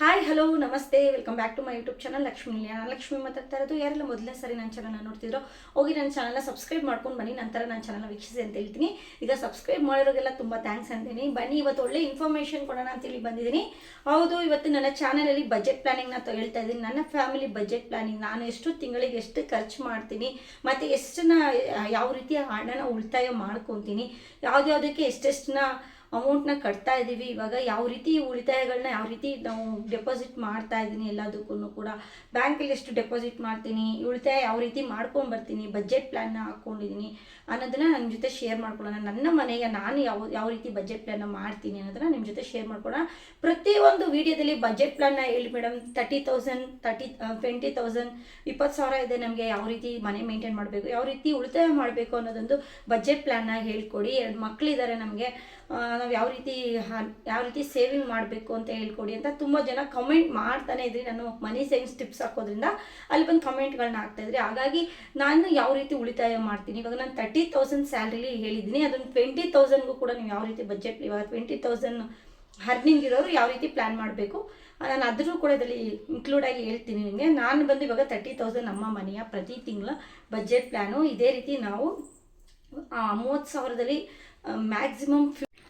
Hi hello ನಮಸ್ತೆ. Welcome back to my YouTube channel Lakshmi. ನಾನು ಲಕ್ಷ್ಮಿ ಮಾತಾಡ್ತಾ ಇರೋದು. ಯಾರೆಲ್ಲ ಮೊದಲನೇ ಸರಿ ನನ್ನ ಚಾನಲ್ನ ನೋಡ್ತಿದ್ರು, ಹೋಗಿ ನನ್ನ ಚಾನಲ್ನ ಸಬ್ಸ್ಕ್ರೈಬ್ ಮಾಡ್ಕೊಂಡು ಬನ್ನಿ. ನಂತರ ನನ್ನ ಚಾನಲ್ನ ವೀಕ್ಷಿಸಿ ಅಂತ ಹೇಳ್ತೀನಿ. ಈಗ ಸಬ್ಸ್ಕ್ರೈಬ್ ಮಾಡಿರೋರಿಗೆಲ್ಲ ತುಂಬ ಥ್ಯಾಂಕ್ಸ್ ಅಂತೀನಿ. ಬನ್ನಿ, ಇವತ್ತು ಒಳ್ಳೆ ಇನ್ಫಾರ್ಮೇಷನ್ ಕೊಡೋಣ ಅಂತೇಳಿ ಬಂದಿದ್ದೀನಿ. ಹೌದು, ಇವತ್ತು ನನ್ನ ಚಾನಲಲ್ಲಿ ಬಜೆಟ್ ಪ್ಲಾನಿಂಗ್ನ ಹೇಳ್ತಾ ಇದ್ದೀನಿ. ನನ್ನ ಫ್ಯಾಮಿಲಿ ಬಜೆಟ್ ಪ್ಲಾನಿಂಗ್ ನಾನು ಎಷ್ಟು ತಿಂಗಳಿಗೆ ಎಷ್ಟು ಖರ್ಚು ಮಾಡ್ತೀನಿ, ಮತ್ತು ಎಷ್ಟನ್ನ, ಯಾವ ರೀತಿಯ ಹಣನ ಉಳಿತಾಯ ಮಾಡ್ಕೊತೀನಿ, ಯಾವ್ದ್ಯಾವ್ದಕ್ಕೆ ಎಷ್ಟೆಷ್ಟನ್ನ ಅಮೌಂಟ್ನ ಕಟ್ತಾ ಇದ್ದೀವಿ ಇವಾಗ ಯಾವ ರೀತಿ ಉಳಿತಾಯಗಳನ್ನ ಯಾವ ರೀತಿ ನಾವು ಡೆಪಾಸಿಟ್ ಮಾಡ್ತಾ ಇದ್ದೀನಿ ಎಲ್ಲದಕ್ಕೂ ಕೂಡ. ಬ್ಯಾಂಕಲ್ಲಿ ಎಷ್ಟು ಡೆಪಾಸಿಟ್ ಮಾಡ್ತೀನಿ, ಉಳಿತಾಯ ಯಾವ ರೀತಿ ಮಾಡ್ಕೊಂಡು ಬರ್ತೀನಿ ಬಜೆಟ್ ಪ್ಲ್ಯಾನ್ನ ಹಾಕ್ಕೊಂಡಿದ್ದೀನಿ ಅನ್ನೋದನ್ನ ನನ್ನ ಜೊತೆ ಶೇರ್ ಮಾಡ್ಕೊಳ್ಳೋಣ. ನನ್ನ ಮನೆಗೆ ನಾನು ಯಾವ ಯಾವ ರೀತಿ ಬಜೆಟ್ ಪ್ಲ್ಯಾನ್ನ ಮಾಡ್ತೀನಿ ಅನ್ನೋದನ್ನ ನಿಮ್ಮ ಜೊತೆ ಶೇರ್ ಮಾಡ್ಕೊಳ್ಳೋಣ. ಪ್ರತಿಯೊಂದು ವಿಡಿಯೋದಲ್ಲಿ ಬಜೆಟ್ ಪ್ಲ್ಯಾನ್ನ ಹೇಳಿ madam thirty thousand thirty twenty thousand ಇಪ್ಪತ್ತು ಸಾವಿರ ಇದೆ ನಮಗೆ ಯಾವ ರೀತಿ ಮನೆ ಮೇಂಟೈನ್ ಮಾಡಬೇಕು, ಯಾವ ರೀತಿ ಉಳಿತಾಯ ಮಾಡಬೇಕು ಅನ್ನೋದೊಂದು ಬಜೆಟ್ ಪ್ಲ್ಯಾನ್ನ ಹೇಳ್ಕೊಡಿ. ಎರಡು ಮಕ್ಕಳಿದ್ದಾರೆ ನಮಗೆ. ನಾವು ಯಾವ ರೀತಿ ಯಾವ ರೀತಿ ಸೇವಿಂಗ್ ಮಾಡಬೇಕು ಅಂತ ಹೇಳ್ಕೊಡಿ ಅಂತ ತುಂಬ ಜನ ಕಮೆಂಟ್ ಮಾಡ್ತಾನೆ ಇದ್ರಿ. ನಾನು ಮನಿ ಸೇವಿಂಗ್ಸ್ ಟಿಪ್ಸ್ ಹಾಕೋದ್ರಿಂದ ಅಲ್ಲಿ ಬಂದು ಕಮೆಂಟ್ಗಳನ್ನ ಹಾಕ್ತಾ ಇದ್ರಿ. ಹಾಗಾಗಿ ನಾನು ಯಾವ ರೀತಿ ಉಳಿತಾಯ ಮಾಡ್ತೀನಿ? ಇವಾಗ ನಾನು ತರ್ಟಿ ತೌಸಂಡ್ ಸ್ಯಾಲ್ರಿಲಿ ಹೇಳಿದ್ದೀನಿ. ಅದನ್ನು ಟ್ವೆಂಟಿ ತೌಸಂಡ್ಗೂ ಕೂಡ ನೀವು ಯಾವ ರೀತಿ ಬಜೆಟ್ ಇವಾಗ ಟ್ವೆಂಟಿ ತೌಸಂಡ್ ಹರ್ನಿಂಗ್ ಇರೋರು ಯಾವ ರೀತಿ ಪ್ಲ್ಯಾನ್ ಮಾಡಬೇಕು? ನಾನು ಅದ್ರೂ ಕೂಡ ಇದರಲ್ಲಿ ಇನ್ಕ್ಲೂಡ್ ಆಗಿ ಹೇಳ್ತೀನಿ ನಿಮಗೆ. ನಾನು ಬಂದು ಇವಾಗ ತರ್ಟಿ ತೌಸಂಡ್ ನಮ್ಮ ಮನೆಯ ಪ್ರತಿ ತಿಂಗಳ ಬಜೆಟ್ ಪ್ಲ್ಯಾನು ಇದೇ ರೀತಿ ನಾವು ಮೂವತ್ತು ಸಾವಿರದಲ್ಲಿ ಮ್ಯಾಕ್ಸಿಮಮ್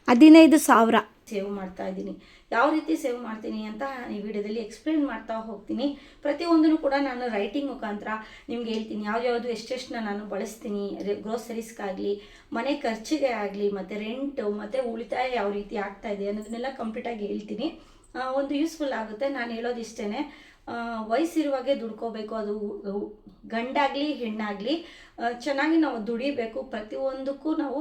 ಹದಿನೈದು ಸಾವಿರ. ಸೇವ್ ಮಾಡ್ತಾ ಇದ್ದೀನಿ. ಯಾವ ರೀತಿ ಸೇವ್ ಮಾಡ್ತೀನಿ ಅಂತ ಈ ವಿಡಿಯೋದಲ್ಲಿ ಎಕ್ಸ್ಪ್ಲೇನ್ ಮಾಡ್ತಾ ಹೋಗ್ತೀನಿ. ಪ್ರತಿಯೊಂದನ್ನು ಕೂಡ ನಾನು ರೈಟಿಂಗ್ ಮುಖಾಂತರ ನಿಮ್ಗೆ ಹೇಳ್ತೀನಿ. ಯಾವ್ಯಾವುದು ಎಷ್ಟೆಷ್ಟನ್ನ ನಾನು ಬಳಸ್ತೀನಿ ಗ್ರೋಸರೀಸ್ಗಾಗಲಿ ಮನೆ ಖರ್ಚಿಗೆ ಆಗಲಿ, ಮತ್ತು ರೆಂಟು ಮತ್ತು ಉಳಿತಾಯ ಯಾವ ರೀತಿ ಆಗ್ತಾ ಇದೆ ಅನ್ನೋದನ್ನೆಲ್ಲ ಕಂಪ್ಲೀಟಾಗಿ ಹೇಳ್ತೀನಿ. ಒಂದು ಯೂಸ್ಫುಲ್ ಆಗುತ್ತೆ. ನಾನು ಹೇಳೋದು ಇಷ್ಟೇ ವಯಸ್ಸಿರುವಾಗೆ ದುಡ್ಕೋಬೇಕು. ಅದು ಗಂಡಾಗಲಿ, ಹೆಣ್ಣಾಗಲಿ ಚೆನ್ನಾಗಿ ನಾವು ದುಡಿಬೇಕು. ಪ್ರತಿಯೊಂದಕ್ಕೂ ನಾವು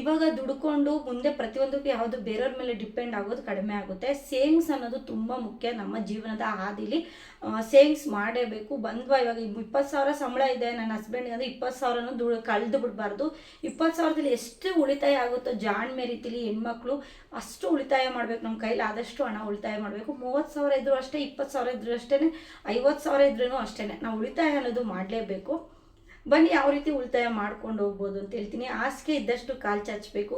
ಇವಾಗ ದುಡ್ಕೊಂಡು ಮುಂದೆ ಪ್ರತಿಯೊಂದಕ್ಕೂ ಯಾವುದು ಬೇರೆಯವ್ರ ಮೇಲೆ ಡಿಪೆಂಡ್ ಆಗೋದು ಕಡಿಮೆ ಆಗುತ್ತೆ. ಸೇವಿಂಗ್ಸ್ ಅನ್ನೋದು ತುಂಬ ಮುಖ್ಯ ನಮ್ಮ ಜೀವನದ ಹಾದಿಲಿ. ಸೇವಿಂಗ್ಸ್ ಮಾಡೇಬೇಕು. ಬಂದ್ವಾ ಇವಾಗ ಇಪ್ಪತ್ತು ಸಾವಿರ ಸಂಬಳ ಇದೆ. ನನ್ನ ಹಸ್ಬೆಂಡ್ಗೆ ಅಂದರೆ ಇಪ್ಪತ್ತು ಸಾವಿರನೂ ದುಡ್ ಕಳೆದು ಬಿಡಬಾರ್ದು ಇಪ್ಪತ್ತು ಸಾವಿರದಲ್ಲಿ ಎಷ್ಟು ಉಳಿತಾಯ ಆಗುತ್ತೋ ಜಾಣ್ಮೆ ರೀತಿಲಿ ಹೆಣ್ಮಕ್ಳು ಅಷ್ಟು ಉಳಿತಾಯ ಮಾಡಬೇಕು. ನಮ್ಮ ಕೈಲಿ ಆದಷ್ಟು ಹಣ ಉಳಿತಾಯ ಮಾಡಬೇಕು. ಮೂವತ್ತು ಸಾವಿರ ಇದ್ರೂ ಅಷ್ಟೇ, ಇಪ್ಪತ್ತು ಸಾವಿರ ಇದ್ರೂ ಅಷ್ಟೇ ಐವತ್ತು ಸಾವಿರ ಇದ್ರೂ ಅಷ್ಟೇ ನಾವು ಉಳಿತಾಯ ಅನ್ನೋದು ಮಾಡಲೇಬೇಕು. ಬನ್ನಿ ಯಾವ ರೀತಿ ಉಳಿತಾಯ ಮಾಡ್ಕೊಂಡು ಹೋಗ್ಬೋದು ಅಂತ ಹೇಳ್ತೀನಿ. ಹಾಸಿಗೆ ಇದ್ದಷ್ಟು ಕಾಲು ಚಾಚಬೇಕು.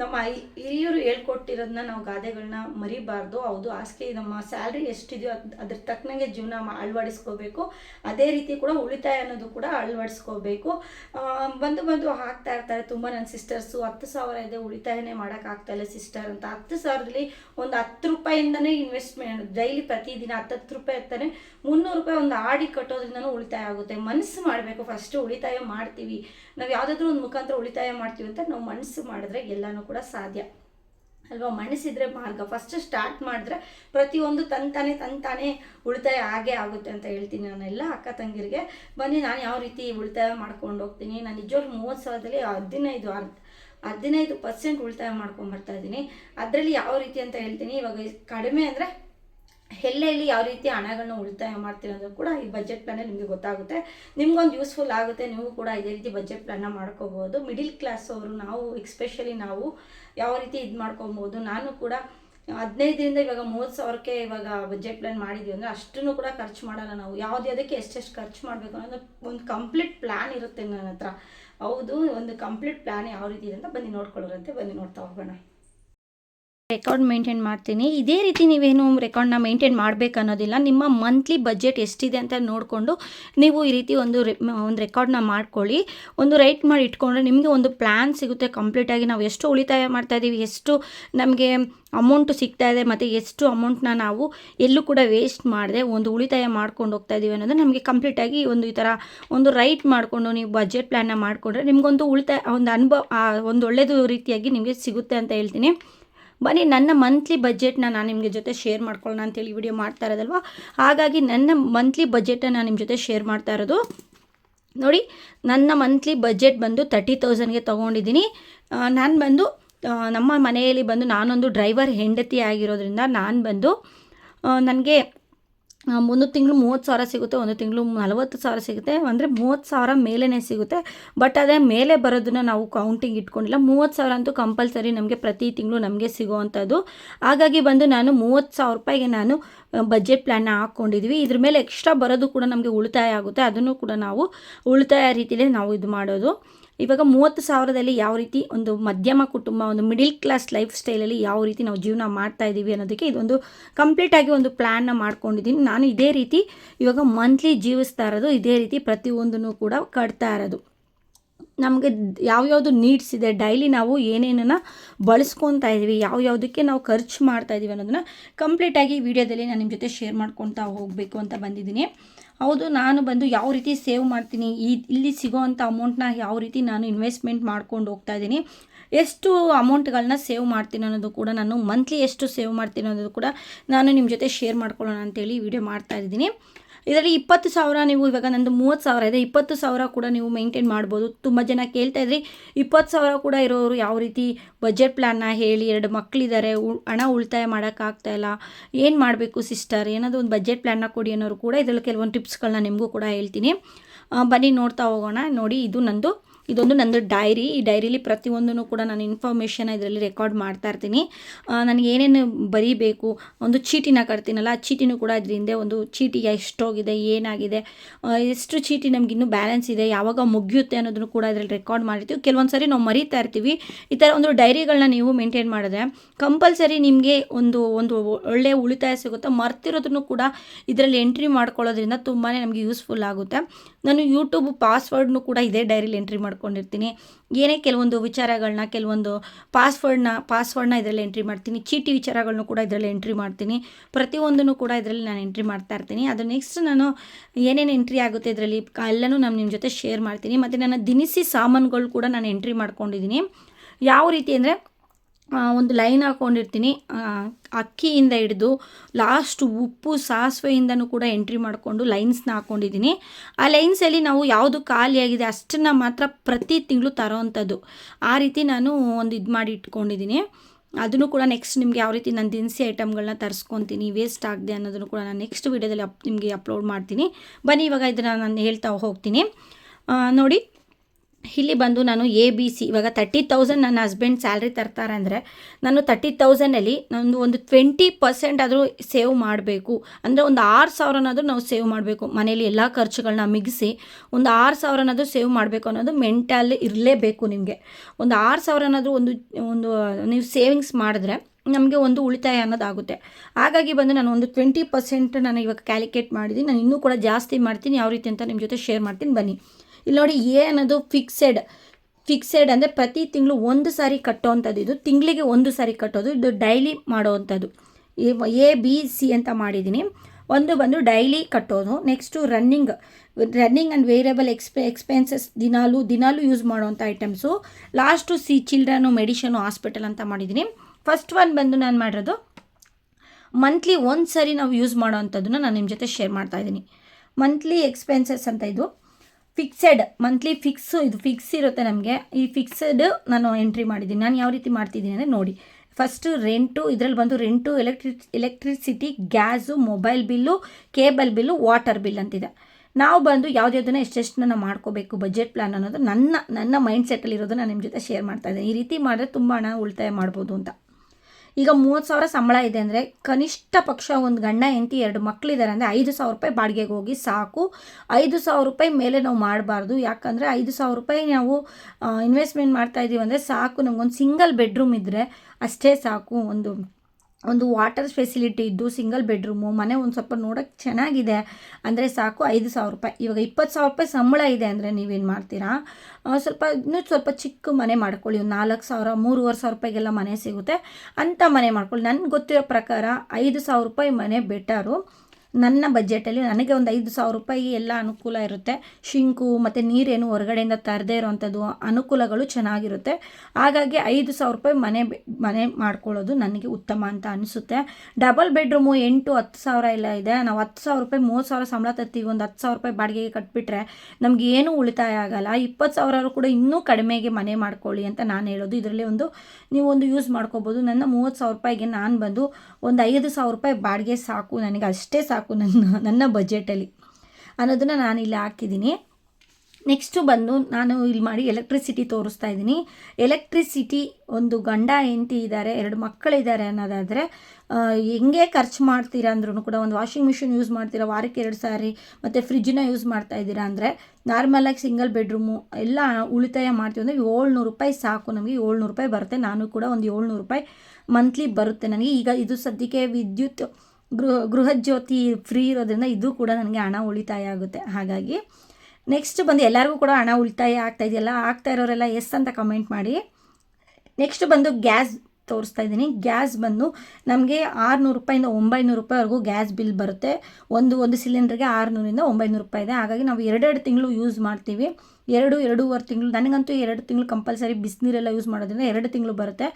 ನಮ್ಮ ಹಿರಿಯರು ಹೇಳ್ಕೊಟ್ಟಿರೋದನ್ನ ನಾವು ಗಾದೆಗಳನ್ನ ಮರಿಬಾರ್ದು. ಹೌದು, ಹಾಸಿಗೆ ನಮ್ಮ ಸ್ಯಾಲ್ರಿ ಎಷ್ಟಿದೆಯೋ ಅದು, ಅದ್ರ ತಕ್ಕನಂಗೆ ಜೀವನ ಅಳವಡಿಸ್ಕೋಬೇಕು. ಅದೇ ರೀತಿ ಕೂಡ ಉಳಿತಾಯ ಅನ್ನೋದು ಕೂಡ ಅಳವಡಿಸ್ಕೋಬೇಕು. ಬಂದು ಬಂದು ಹಾಕ್ತಾ ಇರ್ತಾರೆ ತುಂಬ ನನ್ನ ಸಿಸ್ಟರ್ಸು. ಹತ್ತು ಸಾವಿರ ಇದೆ, ಉಳಿತಾಯನೇ ಇಲ್ಲ ಸಿಸ್ಟರ್ ಅಂತ. ಹತ್ತು ಸಾವಿರದಲ್ಲಿ ಒಂದು ಹತ್ತು ರೂಪಾಯಿಂದನೇ ಇನ್ವೆಸ್ಟ್ಮೆಂಟ್ ಡೈಲಿ ಪ್ರತಿದಿನ ಹತ್ತತ್ತು ರೂಪಾಯಿ ಇರ್ತಾನೆ ಮುನ್ನೂರು ರೂಪಾಯಿ ಒಂದು ಆಡಿ ಕಟ್ಟೋದ್ರಿಂದನೂ ಉಳಿತಾಯ ಆಗುತ್ತೆ. ಮನಸ್ಸು ಮಾಡಬೇಕು ಫಸ್ಟು. ಉಳಿತಾಯ ಮಾಡ್ತೀವಿ. ನಾವು ಯಾವುದಾದ್ರೂ ಒಂದು ಮುಖಾಂತರ ಉಳಿತಾಯ ಮಾಡ್ತೀವಿ ಅಂತ ನಾವು ಮನಸ್ಸು ಮಾಡಿದ್ರೆ ಎಲ್ಲನೂ ಕೂಡ ಸಾಧ್ಯ. ಅಲ್ವಾ? ಮನಸ್ಸಿದ್ರೆ ಮಾರ್ಗ. ಫಸ್ಟ್ ಸ್ಟಾರ್ಟ್ ಮಾಡಿದ್ರೆ ಪ್ರತಿಯೊಂದು ತಂತಾನೆ ತಂತಾನೆ ಉಳಿತಾಯ ಆಗೇ ಆಗುತ್ತೆ ಅಂತ ಹೇಳ್ತೀನಿ ನಾನೆಲ್ಲ ಅಕ್ಕ ತಂಗಿರಿಗೆ. ಬನ್ನಿ, ನಾನು ಯಾವ ರೀತಿ ಉಳಿತಾಯ ಮಾಡ್ಕೊಂಡು ಹೋಗ್ತೀನಿ? ನಾನು ನಿಜವಾಗ್ಲೂ ಮೂವತ್ತು ಸಾವಿರದಲ್ಲಿ ಹದಿನೈದು ಅರ್ಧ ಹದಿನೈದು ಪರ್ಸೆಂಟ್ ಉಳಿತಾಯ ಮಾಡ್ಕೊಂಡು ಬರ್ತಾ ಇದ್ದೀನಿ. ಅದರಲ್ಲಿ ಯಾವ ರೀತಿ ಅಂತ ಹೇಳ್ತೀನಿ. ಇವಾಗ ಕಡಿಮೆ ಅಂದರೆ ಎಲ್ಲೆಲ್ಲಿ ಯಾವ ರೀತಿ ಹಣಗಳನ್ನ ಉಳಿತಾಯ ಮಾಡ್ತೀರ ಅನ್ನೋದು ಕೂಡ ಈ ಬಜೆಟ್ ಪ್ಲಾನೇ ನಿಮಗೆ ಗೊತ್ತಾಗುತ್ತೆ. ನಿಮ್ಗೊಂದು ಯೂಸ್ಫುಲ್ ಆಗುತ್ತೆ, ನೀವು ಕೂಡ ಇದೇ ರೀತಿ ಬಜೆಟ್ ಪ್ಲಾನ್ನ ಮಾಡ್ಕೋಬೋದು ಮಿಡಿಲ್ ಕ್ಲಾಸ್ ಅವರು ನಾವು ಎಕ್ಸ್ಪೆಷಲಿ ನಾವು ಯಾವ ರೀತಿ ಇದು ಮಾಡ್ಕೊಬೋದು ನಾನು ಕೂಡ ಹದಿನೈದರಿಂದ ಇವಾಗ ಮೂವತ್ತು ಸಾವಿರಕ್ಕೆ ಇವಾಗ ಬಜೆಟ್ ಪ್ಲಾನ್ ಮಾಡಿದ್ದೀವಿ ಅಂದರೆ ಅಷ್ಟನ್ನು ಕೂಡ ಖರ್ಚು ಮಾಡಲ್ಲ ನಾವು. ಯಾವ್ದು ಯಾವುದಕ್ಕೆ ಎಷ್ಟೆಷ್ಟು ಖರ್ಚು ಮಾಡಬೇಕು ಅನ್ನೋದು ಒಂದು ಕಂಪ್ಲೀಟ್ ಪ್ಲ್ಯಾನ್ ಇರುತ್ತೆ ನನ್ನ ಹತ್ರ. ಹೌದು, ಒಂದು ಕಂಪ್ಲೀಟ್ ಪ್ಲ್ಯಾನ್ ಯಾವ ರೀತಿ ಇದೆ ಅಂತ ಬನ್ನಿ ನೋಡ್ಕೊಳ್ಳೋರಂತೆ, ಬನ್ನಿ ನೋಡ್ತಾ ಹೋಗೋಣ. ರೆಕಾರ್ಡ್ ಮೇಂಟೈನ್ ಮಾಡ್ತೀನಿ. ಇದೇ ರೀತಿ ನೀವೇನು ರೆಕಾರ್ಡ್ನ ಮೇಂಟೈನ್ ಮಾಡಬೇಕು ಅನ್ನೋದಿಲ್ಲ. ನಿಮ್ಮ ಮಂತ್ಲಿ ಬಜೆಟ್ ಎಷ್ಟಿದೆ ಅಂತ ನೋಡಿಕೊಂಡು ನೀವು ಈ ರೀತಿ ಒಂದು ಒಂದು ರೆಕಾರ್ಡ್ನ ಮಾಡ್ಕೊಳ್ಳಿ. ಒಂದು ರೈಟ್ ಮಾಡಿ ಇಟ್ಕೊಂಡ್ರೆ ನಿಮಗೆ ಒಂದು ಪ್ಲ್ಯಾನ್ ಸಿಗುತ್ತೆ ಕಂಪ್ಲೀಟಾಗಿ ನಾವು ಎಷ್ಟು ಉಳಿತಾಯ ಮಾಡ್ತಾ ಇದ್ದೀವಿ ಎಷ್ಟು ನಮಗೆ ಅಮೌಂಟು ಸಿಗ್ತಾ ಇದೆ ಮತ್ತು ಎಷ್ಟು ಅಮೌಂಟ್ನ ನಾವು ಎಲ್ಲೂ ಕೂಡ ವೇಸ್ಟ್ ಮಾಡದೆ ಒಂದು ಉಳಿತಾಯ ಮಾಡ್ಕೊಂಡು ಹೋಗ್ತಾ ಇದ್ದೀವಿ ಅನ್ನೋದು ನಮಗೆ ಕಂಪ್ಲೀಟಾಗಿ ಒಂದು ಈ ಥರ ಒಂದು ರೈಟ್ ಮಾಡಿಕೊಂಡು ನೀವು ಬಜೆಟ್ ಪ್ಲ್ಯಾನ್ನ ಮಾಡಿಕೊಂಡ್ರೆ ನಿಮಗೊಂದು ಉಳಿತಾಯ, ಒಂದು ಅನುಭವ ಒಂದು ಒಳ್ಳೆಯದು ರೀತಿಯಾಗಿ ನಿಮಗೆ ಸಿಗುತ್ತೆ ಅಂತ ಹೇಳ್ತೀನಿ. ಬನ್ನಿ, ನನ್ನ ಮಂತ್ಲಿ ಬಜೆಟ್ನ ನಾನು ನಿಮಗೆ ಜೊತೆ ಶೇರ್ ಮಾಡ್ಕೊಳ್ಳೋಣ ಅಂತೇಳಿ ವಿಡಿಯೋ ಮಾಡ್ತಾ ಇರೋದಲ್ವ? ಹಾಗಾಗಿ ನನ್ನ ಮಂತ್ಲಿ ಬಜೆಟನ್ನು ನಾನು ನಿಮ್ಮ ಜೊತೆ ಶೇರ್ ಮಾಡ್ತಾ ಇರೋದು. ನೋಡಿ, ನನ್ನ ಮಂತ್ಲಿ ಬಜೆಟ್ ಬಂದು ತರ್ಟಿ ತೌಸಂಡ್ಗೆ ತೊಗೊಂಡಿದ್ದೀನಿ. ನಾನು ಬಂದು ನಮ್ಮ ಮನೆಯಲ್ಲಿ ಬಂದು ನಾನೊಂದು ಡ್ರೈವರ್ ಹೆಂಡತಿ ಆಗಿರೋದ್ರಿಂದ ನಾನು ಬಂದು ನನಗೆ ಒಂದು ತಿಂಗಳು ಮೂವತ್ತು ಸಾವಿರ ಸಿಗುತ್ತೆ, ಒಂದು ತಿಂಗಳು ನಲವತ್ತು ಸಾವಿರ ಸಿಗುತ್ತೆ, ಅಂದರೆ ಮೂವತ್ತು ಸಾವಿರ ಮೇಲೇ ಸಿಗುತ್ತೆ. ಬಟ್ ಅದೇ ಮೇಲೆ ಬರೋದನ್ನ ನಾವು ಕೌಂಟಿಂಗ್ ಇಟ್ಕೊಂಡಿಲ್ಲ. ಮೂವತ್ತು ಸಾವಿರ ಅಂತೂ ಕಂಪಲ್ಸರಿ ನಮಗೆ ಪ್ರತಿ ತಿಂಗಳು ನಮಗೆ ಸಿಗೋವಂಥದ್ದು. ಹಾಗಾಗಿ ಬಂದು ನಾನು ಮೂವತ್ತು ಸಾವಿರ ರೂಪಾಯಿಗೆ ನಾನು ಬಜೆಟ್ ಪ್ಲ್ಯಾನ್ನ ಹಾಕ್ಕೊಂಡಿದ್ವಿ. ಇದ್ರ ಮೇಲೆ ಎಕ್ಸ್ಟ್ರಾ ಬರೋದು ಕೂಡ ನಮಗೆ ಉಳಿತಾಯ ಆಗುತ್ತೆ. ಅದನ್ನು ಕೂಡ ನಾವು ಉಳಿತಾಯ ರೀತಿಯಲ್ಲೇ ನಾವು ಇದು ಮಾಡೋದು. ಇವಾಗ ಮೂವತ್ತು ಸಾವಿರದಲ್ಲಿ ಯಾವ ರೀತಿ ಒಂದು ಮಧ್ಯಮ ಕುಟುಂಬ, ಒಂದು ಮಿಡಿಲ್ ಕ್ಲಾಸ್ ಲೈಫ್ ಸ್ಟೈಲಲ್ಲಿ ಯಾವ ರೀತಿ ನಾವು ಜೀವನ ಮಾಡ್ತಾ ಇದ್ದೀವಿ ಅನ್ನೋದಕ್ಕೆ ಇದೊಂದು ಕಂಪ್ಲೀಟಾಗಿ ಒಂದು ಪ್ಲ್ಯಾನ್ನ ಮಾಡ್ಕೊಂಡಿದ್ದೀನಿ. ನಾನು ಇದೇ ರೀತಿ ಇವಾಗ ಮಂತ್ಲಿ ಜೀವಿಸ್ತಾ ಇರೋದು, ಇದೇ ರೀತಿ ಪ್ರತಿಯೊಂದನ್ನು ಕೂಡ ಕಟ್ತಾ ಇರೋದು. ನಮಗೆ ಯಾವ್ಯಾವುದು ನೀಡ್ಸ್ ಇದೆ ಡೈಲಿ ನಾವು ಏನೇನನ್ನು ಬಳಸ್ಕೊತಾ ಇದ್ದೀವಿ ಯಾವ ಯಾವುದಕ್ಕೆ ನಾವು ಖರ್ಚು ಮಾಡ್ತಾ ಇದ್ದೀವಿ ಅನ್ನೋದನ್ನು ಕಂಪ್ಲೀಟಾಗಿ ವಿಡಿಯೋದಲ್ಲಿ ನಾನು ನಿಮ್ಮ ಜೊತೆ ಶೇರ್ ಮಾಡ್ಕೊತಾ ಹೋಗಬೇಕು ಅಂತ ಬಂದಿದ್ದೀನಿ. ಹೌದು, ನಾನು ಬಂದು ಯಾವ ರೀತಿ ಸೇವ್ ಮಾಡ್ತೀನಿ? ಈ, ಇಲ್ಲಿ ಸಿಗೋವಂಥ ಅಮೌಂಟ್ನ ಯಾವ ರೀತಿ ನಾನು ಇನ್ವೆಸ್ಟ್ಮೆಂಟ್ ಮಾಡ್ಕೊಂಡು ಹೋಗ್ತಾ ಇದ್ದೀನಿ? ಎಷ್ಟು ಅಮೌಂಟ್ಗಳನ್ನ ಸೇವ್ ಮಾಡ್ತೀನಿ ಅನ್ನೋದು ಕೂಡ, ನಾನು ಮಂತ್ಲಿ ಎಷ್ಟು ಸೇವ್ ಮಾಡ್ತೀನಿ ಅನ್ನೋದು ಕೂಡ ನಾನು ನಿಮ್ಮ ಜೊತೆ ಶೇರ್ ಮಾಡ್ಕೊಳ್ಳೋಣ ಅಂತೇಳಿ ವಿಡಿಯೋ ಮಾಡ್ತಾ ಇದ್ದೀನಿ. ಇದರಲ್ಲಿ ಇಪ್ಪತ್ತು ಸಾವಿರ ನೀವು ಇವಾಗ ನಂದು ಮೂವತ್ತು ಸಾವಿರ ಇದೆ. ಇಪ್ಪತ್ತು ಸಾವಿರ ಕೂಡ ನೀವು ಮೇಂಟೈನ್ ಮಾಡ್ಬೋದು. ತುಂಬ ಜನ ಕೇಳ್ತಾ ಇದ್ರಿ, ಇಪ್ಪತ್ತು ಸಾವಿರ ಕೂಡ ಇರೋರು ಯಾವ ರೀತಿ ಬಜೆಟ್ ಪ್ಲ್ಯಾನ್ನ ಹೇಳಿ ಎರಡು ಮಕ್ಕಳಿದ್ದಾರೆ ಹಣ ಉಳಿತಾಯ ಮಾಡೋಕ್ಕಾಗ್ತಾ ಇಲ್ಲ, ಏನು ಮಾಡಬೇಕು ಸಿಸ್ಟರ್ ಏನಾದರೂ ಒಂದು ಬಜೆಟ್ ಪ್ಲ್ಯಾನ್ನ ಕೊಡಿ ಅನ್ನೋರು ಕೂಡ ಇದರಲ್ಲಿ ಕೆಲವೊಂದು ಟಿಪ್ಸ್ಗಳನ್ನ ನಿಮಗೂ ಕೂಡ ಹೇಳ್ತೀನಿ. ಬನ್ನಿ ನೋಡ್ತಾ ಹೋಗೋಣ. ನೋಡಿ, ಇದು ನಂದು ಇದೊಂದು ನಂದು ಡೈರಿ. ಈ ಡೈರಿಲಿ ಪ್ರತಿಯೊಂದನ್ನು ಕೂಡ ನಾನು ಇನ್ಫಾರ್ಮೇಷನ್ ಇದರಲ್ಲಿ ರೆಕಾರ್ಡ್ ಮಾಡ್ತಾ ಇರ್ತೀನಿ. ನನಗೆ ಏನೇನು ಬರೀಬೇಕು, ಒಂದು ಚೀಟಿನ ಕಟ್ತೀನಲ್ಲ, ಆ ಚೀಟಿನೂ ಕೂಡ ಇದರಿಂದ ಒಂದು ಚೀಟಿ ಎಷ್ಟೋಗಿದೆ, ಏನಾಗಿದೆ ಎಷ್ಟು ಚೀಟಿ ನಮ್ಗೆ ಇನ್ನೂ ಬ್ಯಾಲೆನ್ಸ್ ಇದೆ, ಯಾವಾಗ ಮುಗಿಯುತ್ತೆ ಅನ್ನೋದನ್ನು ಕೂಡ ಇದರಲ್ಲಿ ರೆಕಾರ್ಡ್ ಮಾಡಿರ್ತೀವಿ. ಕೆಲವೊಂದು ಸರಿ ನಾವು ಮರಿತಾ ಇರ್ತೀವಿ. ಈ ಥರ ಒಂದು ಡೈರಿಗಳನ್ನ ನೀವು ಮೇಂಟೈನ್ ಮಾಡಿದ್ರೆ ಕಂಪಲ್ಸರಿ ನಿಮಗೆ ಒಂದು ಒಂದು ಒಳ್ಳೆಯ ಉಳಿತಾಯ ಸಿಗುತ್ತೆ. ಮರ್ತಿರೋದನ್ನು ಕೂಡ ಇದರಲ್ಲಿ ಎಂಟ್ರಿ ಮಾಡ್ಕೊಳ್ಳೋದ್ರಿಂದ ತುಂಬಾ ನಮಗೆ ಯೂಸ್ಫುಲ್ ಆಗುತ್ತೆ. ನಾನು ಯೂಟ್ಯೂಬ್ ಪಾಸ್ವರ್ಡ್ನು ಕೂಡ ಇದೇ ಡೈರಿಲಿ ಎಂಟ್ರಿ ಮಾಡ್ಕೊಂಡಿರ್ತೀನಿ. ಏನೇ ಕೆಲವೊಂದು ವಿಚಾರಗಳನ್ನ ಕೆಲವೊಂದು ಪಾಸ್ವರ್ಡ್ನ ಪಾಸ್ವರ್ಡ್ನ ಇದರಲ್ಲಿ ಎಂಟ್ರಿ ಮಾಡ್ತೀನಿ. ಚೀಟಿ ವಿಚಾರಗಳನ್ನೂ ಕೂಡ ಇದರಲ್ಲಿ ಎಂಟ್ರಿ ಮಾಡ್ತೀನಿ. ಪ್ರತಿಯೊಂದನ್ನು ಕೂಡ ಇದರಲ್ಲಿ ನಾನು ಎಂಟ್ರಿ ಮಾಡ್ತಾ ಇರ್ತೀನಿ. ಅದು ನೆಕ್ಸ್ಟ್ ನಾನು ಏನೇನು ಎಂಟ್ರಿ ಆಗುತ್ತೆ ಇದರಲ್ಲಿ ಎಲ್ಲನೂ ನಾನು ನಿಮ್ಮ ಜೊತೆ ಶೇರ್ ಮಾಡ್ತೀನಿ. ಮತ್ತು ನನ್ನ ದಿನಿಸಿ ಸಾಮಾನುಗಳು ಕೂಡ ನಾನು ಎಂಟ್ರಿ ಮಾಡ್ಕೊಂಡಿದ್ದೀನಿ. ಯಾವ ರೀತಿ ಅಂದರೆ ಒಂದು ಲೈನ್ ಹಾಕ್ಕೊಂಡಿರ್ತೀನಿ ಅಕ್ಕಿಯಿಂದ ಹಿಡಿದು ಲಾಸ್ಟ್ ಉಪ್ಪು, ಸಾಸಿವೆಯಿಂದನೂ ಕೂಡ ಎಂಟ್ರಿ ಮಾಡಿಕೊಂಡು ಲೈನ್ಸ್ನ ಹಾಕ್ಕೊಂಡಿದ್ದೀನಿ ಆ ಲೈನ್ಸಲ್ಲಿ ನಾವು ಯಾವುದು ಖಾಲಿಯಾಗಿದೆ ಅಷ್ಟನ್ನು ಮಾತ್ರ ಪ್ರತಿ ತಿಂಗಳು ತರೋವಂಥದ್ದು ಆ ರೀತಿ ನಾನು ಒಂದು ಇದು ಮಾಡಿ ಇಟ್ಕೊಂಡಿದ್ದೀನಿ. ಅದನ್ನು ಕೂಡ ನೆಕ್ಸ್ಟ್ ನಿಮಗೆ ಯಾವ ರೀತಿ ನಾನು ದಿನಸಿ ಐಟಮ್ಗಳನ್ನ ತರಿಸ್ಕೊತೀನಿ ವೇಸ್ಟ್ ಆಗದೆ ಅನ್ನೋದನ್ನು ಕೂಡ ನಾನು ನೆಕ್ಸ್ಟ್ ವೀಡಿಯೋದಲ್ಲಿ ಅಪ್ ನಿಮಗೆ ಅಪ್ಲೋಡ್ ಮಾಡ್ತೀನಿ. ಬನ್ನಿ, ಇವಾಗ ಇದನ್ನು ನಾನು ಹೇಳ್ತಾ ಹೋಗ್ತೀನಿ. ನೋಡಿ. ಇಲ್ಲಿ ಬಂದು ನಾನು ಎ ಬಿ ಸಿ ಇವಾಗ ತರ್ಟಿ ತೌಸಂಡ್ ನನ್ನ ಹಸ್ಬೆಂಡ್ ಸ್ಯಾಲ್ರಿ ತರ್ತಾರೆ ಅಂದರೆ ನಾನು ತರ್ಟಿ ತೌಸಂಡಲ್ಲಿ ನಂದು ಒಂದು ಟ್ವೆಂಟಿ ಪರ್ಸೆಂಟ್ ಆದರೂ ಸೇವ್ ಮಾಡಬೇಕು. ಅಂದರೆ ಒಂದು ಆರು ಸಾವಿರನಾದರೂ ನಾವು ಸೇವ್ ಮಾಡಬೇಕು. ಮನೇಲಿ ಎಲ್ಲ ಖರ್ಚುಗಳನ್ನ ಮಿಗಿಸಿ ಒಂದು ಆರು ಸಾವಿರನಾದರೂ ಸೇವ್ ಮಾಡಬೇಕು ಅನ್ನೋದು ಮೆಂಟಲ್ ಇರಲೇಬೇಕು ನಿಮಗೆ. ಒಂದು ಆರು ಸಾವಿರನಾದರೂ ಒಂದು ಒಂದು, ನೀವು ಸೇವಿಂಗ್ಸ್ ಮಾಡಿದ್ರೆ ನಮಗೆ ಒಂದು ಉಳಿತಾಯ ಅನ್ನೋದಾಗುತ್ತೆ. ಹಾಗಾಗಿ ಬಂದು ನಾನು ಒಂದು ಟ್ವೆಂಟಿ ಪರ್ಸೆಂಟ್ ನಾನು ಇವಾಗ ಕ್ಯಾಲ್ಕುಲೇಟ್ ಮಾಡಿದ್ದೀನಿ. ನಾನು ಇನ್ನೂ ಕೂಡ ಜಾಸ್ತಿ ಮಾಡ್ತೀನಿ. ಯಾವ ರೀತಿ ಅಂತ ನಿಮ್ಮ ಜೊತೆ ಶೇರ್ ಮಾಡ್ತೀನಿ. ಬನ್ನಿ. ಇಲ್ಲಿ ನೋಡಿ ಅನ್ನೋದು ಫಿಕ್ಸೆಡ್ ಫಿಕ್ಸೆಡ್ ಅಂದರೆ ಪ್ರತಿ ತಿಂಗಳು ಒಂದು ಸಾರಿ ಕಟ್ಟೋವಂಥದ್ದು ಇದು ತಿಂಗಳಿಗೆ ಒಂದು ಸಾರಿ ಕಟ್ಟೋದು. ಇದು ಡೈಲಿ ಮಾಡೋವಂಥದ್ದು ಎ ಬಿ, ಸಿ ಅಂತ ಮಾಡಿದ್ದೀನಿ. ಒಂದು ಬಂದು ಡೈಲಿ ಕಟ್ಟೋದು. Next running running and variable ಎಕ್ಸ್ಪೆ expenses ದಿನಾಲು ದಿನಾಲು ಯೂಸ್ ಮಾಡೋವಂಥ items last C children medicine hospital ಅಂತ ಮಾಡಿದ್ದೀನಿ. ಫಸ್ಟ್ ಒನ್ ಬಂದು ನಾನು ಮಾಡಿರೋದು ಮಂತ್ಲಿ ಒಂದು ಸರಿ ನಾವು ಯೂಸ್ ಮಾಡೋ ಅಂಥದ್ದನ್ನ ನಾನು ನಿಮ್ಮ ಜೊತೆ ಶೇರ್ ಮಾಡ್ತಾ ಇದ್ದೀನಿ. ಮಂತ್ಲಿ ಎಕ್ಸ್ಪೆನ್ಸಸ್ ಅಂತ ಇದು. ಫಿಕ್ಸೆಡ್ ಮಂತ್ಲಿ ಫಿಕ್ಸು ಇದು ಫಿಕ್ಸ್ ಇರುತ್ತೆ ನಮಗೆ. ಈ ಫಿಕ್ಸೆಡ್ ನಾನು ಎಂಟ್ರಿ ಮಾಡಿದ್ದೀನಿ. ನಾನು ಯಾವ ರೀತಿ ಮಾಡ್ತಿದ್ದೀನಿ ಅಂದರೆ ನೋಡಿ. ಫಸ್ಟು ರೆಂಟು ಇದರಲ್ಲಿ ಬಂದು rent ಎಲೆಕ್ಟ್ರಿ electricity gas mobile bill cable bill water bill ಅಂತಿದೆ. ನಾವು ಬಂದು ಯಾವುದ್ಯಾವುದನ್ನ ಎಷ್ಟೆಷ್ಟನ್ನ ನಾನು ಮಾಡ್ಕೋಬೇಕು ಬಜೆಟ್ ಪ್ಲ್ಯಾನ್ ಅನ್ನೋದು ನನ್ನ ನನ್ನ ಮೈಂಡ್ ಸೆಟ್ಟಲ್ಲಿ ನಾನು ನಿಮ್ಮ ಜೊತೆ ಶೇರ್ ಮಾಡ್ತಾ ಇದ್ದೀನಿ. ಈ ರೀತಿ ಮಾಡಿದ್ರೆ ತುಂಬ ಹಣ ಉಳಿತಾಯ ಮಾಡ್ಬೋದು ಅಂತ. ಈಗ ಮೂವತ್ತು ಸಾವಿರ ಸಂಬಳ ಇದೆ ಅಂದರೆ ಕನಿಷ್ಠ ಪಕ್ಷ ಒಂದು ಗಂಡ, ಹೆಂಡತಿ, ಎರಡು ಮಕ್ಕಳಿದ್ದಾರೆ ಅಂದರೆ ಐದು ಸಾವಿರ ರೂಪಾಯಿ ಬಾಡಿಗೆಗೆ ಹೋಗಿ ಸಾಕು. ಐದು ಸಾವಿರ ರೂಪಾಯಿ ಮೇಲೆ ನಾವು ಮಾಡಬಾರ್ದು. ಯಾಕಂದರೆ ಐದು ಸಾವಿರ ರೂಪಾಯಿ ನಾವು ಇನ್ವೆಸ್ಟ್ಮೆಂಟ್ ಮಾಡ್ತಾ ಇದ್ದೀವಿ ಅಂದರೆ ಸಾಕು. ನಮಗೊಂದು ಸಿಂಗಲ್ ಬೆಡ್ರೂಮ್ ಇದ್ದರೆ ಅಷ್ಟೇ ಸಾಕು. ಒಂದು ಒಂದು ವಾಟರ್ ಫೆಸಿಲಿಟಿ ಇದ್ದು ಸಿಂಗಲ್ ಬೆಡ್ರೂಮು, ಮನೆ ಒಂದು ಸ್ವಲ್ಪ ನೋಡೋಕ್ಕೆ ಚೆನ್ನಾಗಿದೆ. ಅಂದರೆ ಸಾಕು, ಐದು ಸಾವಿರ ರೂಪಾಯಿ. ಇವಾಗ ಇಪ್ಪತ್ತು ಸಾವಿರ ರೂಪಾಯಿ ಸಂಬಳ ಇದೆ ಅಂದರೆ ನೀವೇನು ಮಾಡ್ತೀರಾ? ಸ್ವಲ್ಪ ಇನ್ನೂ ಸ್ವಲ್ಪ ಚಿಕ್ಕ ಮನೆ ಮಾಡ್ಕೊಳ್ಳಿ. ಒಂದು ನಾಲ್ಕು ಸಾವಿರ, ಮೂರುವರೆ ಸಾವಿರ ರೂಪಾಯಿಗೆಲ್ಲ ಮನೆ ಸಿಗುತ್ತೆ. ಅಂಥ ಮನೆ ಮಾಡ್ಕೊಳ್ಳಿ. ನನಗೆ ಗೊತ್ತಿರೋ ಪ್ರಕಾರ ಐದು ಸಾವಿರ ರೂಪಾಯಿ ಮನೆ ಬೆಟರು. ನನ್ನ ಬಜೆಟಲ್ಲಿ ನನಗೆ ಒಂದು ಐದು ಸಾವಿರ ರೂಪಾಯಿ ಎಲ್ಲ ಅನುಕೂಲ ಇರುತ್ತೆ. ಶಿಂಕು ಮತ್ತು ನೀರೇನು ಹೊರಗಡೆಯಿಂದ ತರದೇ ಇರೋವಂಥದ್ದು ಅನುಕೂಲಗಳು ಚೆನ್ನಾಗಿರುತ್ತೆ. ಹಾಗಾಗಿ ಐದು ಸಾವಿರ ರೂಪಾಯಿ ಮನೆ ಮನೆ ಮಾಡ್ಕೊಳ್ಳೋದು ನನಗೆ ಉತ್ತಮ ಅಂತ ಅನಿಸುತ್ತೆ. ಡಬಲ್ ಬೆಡ್ರೂಮು ಎಂಟು ಹತ್ತು ಸಾವಿರ ಎಲ್ಲ ಇದೆ. ನಾವು ಹತ್ತು ಸಾವಿರ ರೂಪಾಯಿ, ಮೂವತ್ತು ಸಾವಿರ ಸಂಬಳ ತರ್ತೀವಿ. ಒಂದು ಹತ್ತು ಸಾವಿರ ರೂಪಾಯಿ ಬಾಡಿಗೆಗೆ ಕಟ್ಬಿಟ್ರೆ ನಮಗೆ ಏನೂ ಉಳಿತಾಯ ಆಗಲ್ಲ. ಇಪ್ಪತ್ತು ಸಾವಿರ ಕೂಡ ಇನ್ನೂ ಕಡಿಮೆಗೆ ಮನೆ ಮಾಡ್ಕೊಳ್ಳಿ ಅಂತ ನಾನು ಹೇಳೋದು. ಇದರಲ್ಲಿ ಒಂದು ನೀವು ಒಂದು ಯೂಸ್ ಮಾಡ್ಕೋಬೋದು. ನನ್ನ ಮೂವತ್ತು ಸಾವಿರ ರೂಪಾಯಿಗೆ ನಾನು ಬಂದು ಒಂದು ಐದು ಸಾವಿರ ರೂಪಾಯಿ ಬಾಡಿಗೆ ಸಾಕು. ನನಗೆ ಅಷ್ಟೇ ಸಾಕು. ನನ್ನ ನನ್ನ ಬಜೆಟಲ್ಲಿ ಅನ್ನೋದನ್ನು ನಾನು ಇಲ್ಲಿ ಹಾಕಿದ್ದೀನಿ. ನೆಕ್ಸ್ಟು ಬಂದು ನಾನು ಇಲ್ಲಿ ಮಾಡಿ ಎಲೆಕ್ಟ್ರಿಸಿಟಿ ತೋರಿಸ್ತಾ ಇದ್ದೀನಿ. ಎಲೆಕ್ಟ್ರಿಸಿಟಿ ಒಂದು ಗಂಡ ಹೆಂಡತಿ ಇದ್ದಾರೆ, ಎರಡು ಮಕ್ಕಳಿದ್ದಾರೆ ಅನ್ನೋದಾದರೆ ಹೆಂಗೆ ಖರ್ಚು ಮಾಡ್ತೀರಾ ಅಂದ್ರೂ ಕೂಡ ಒಂದು ವಾಷಿಂಗ್ ಮಿಷಿನ್ ಯೂಸ್ ಮಾಡ್ತೀರಾ, ವಾರಕ್ಕೆ ಎರಡು ಸಾರಿ, ಮತ್ತು ಫ್ರಿಜ್ಜನ್ನ ಯೂಸ್ ಮಾಡ್ತಾ ಇದ್ದೀರಾ ಅಂದರೆ ನಾರ್ಮಲಾಗಿ ಸಿಂಗಲ್ ಬೆಡ್ರೂಮು ಎಲ್ಲ ಉಳಿತಾಯ ಮಾಡ್ತೀವಿ ಅಂದರೆ ಏಳ್ನೂರು ರೂಪಾಯಿ ಸಾಕು, ನಮಗೆ ಏಳ್ನೂರು ರೂಪಾಯಿ ಬರುತ್ತೆ. ನಾನು ಕೂಡ ಒಂದು ಏಳ್ನೂರು ರೂಪಾಯಿ ಮಂತ್ಲಿ ಬರುತ್ತೆ. ನನಗೆ ಈಗ ಇದು ಸದ್ಯಕ್ಕೆ ವಿದ್ಯುತ್ ಗೃಹ, ಗೃಹಜ್ಯೋತಿ ಫ್ರೀ ಇರೋದ್ರಿಂದ ಇದು ಕೂಡ ನನಗೆ ಹಣ ಉಳಿತಾಯ ಆಗುತ್ತೆ. ಹಾಗಾಗಿ ನೆಕ್ಸ್ಟ್ ಬಂದು ಎಲ್ಲರಿಗೂ ಕೂಡ ಹಣ ಉಳಿತಾಯ ಆಗ್ತಾ ಇದೆಯಲ್ಲ, ಆಗ್ತಾ ಇರೋರೆಲ್ಲ ಎಸ್ ಅಂತ ಕಮೆಂಟ್ ಮಾಡಿ. ನೆಕ್ಸ್ಟ್ ಬಂದು ಗ್ಯಾಸ್ ತೋರಿಸ್ತಾ ಇದ್ದೀನಿ. ಗ್ಯಾಸ್ ಬಂದು ನಮಗೆ ಆರುನೂರು ರೂಪಾಯಿಂದ ಒಂಬೈನೂರು ರೂಪಾಯಿವರೆಗೂ ಗ್ಯಾಸ್ ಬಿಲ್ ಬರುತ್ತೆ. ಒಂದು ಒಂದು ಸಿಲಿಂಡ್ರಿಗೆ ಆರುನೂರಿಂದ ಒಂಬೈನೂರು ರೂಪಾಯಿ ಇದೆ. ಹಾಗಾಗಿ ನಾವು ಎರಡೆರಡು ತಿಂಗಳು ಯೂಸ್ ಮಾಡ್ತೀವಿ. ಎರಡು, ಎರಡೂವರೆ ತಿಂಗಳು, ನನಗಂತೂ ಎರಡು ತಿಂಗಳು ಕಂಪಲ್ಸರಿ ಬಿಸಿನೀರೆಲ್ಲ ಯೂಸ್ ಮಾಡೋದ್ರಿಂದ ಎರಡು ತಿಂಗಳು ಬರುತ್ತೆ.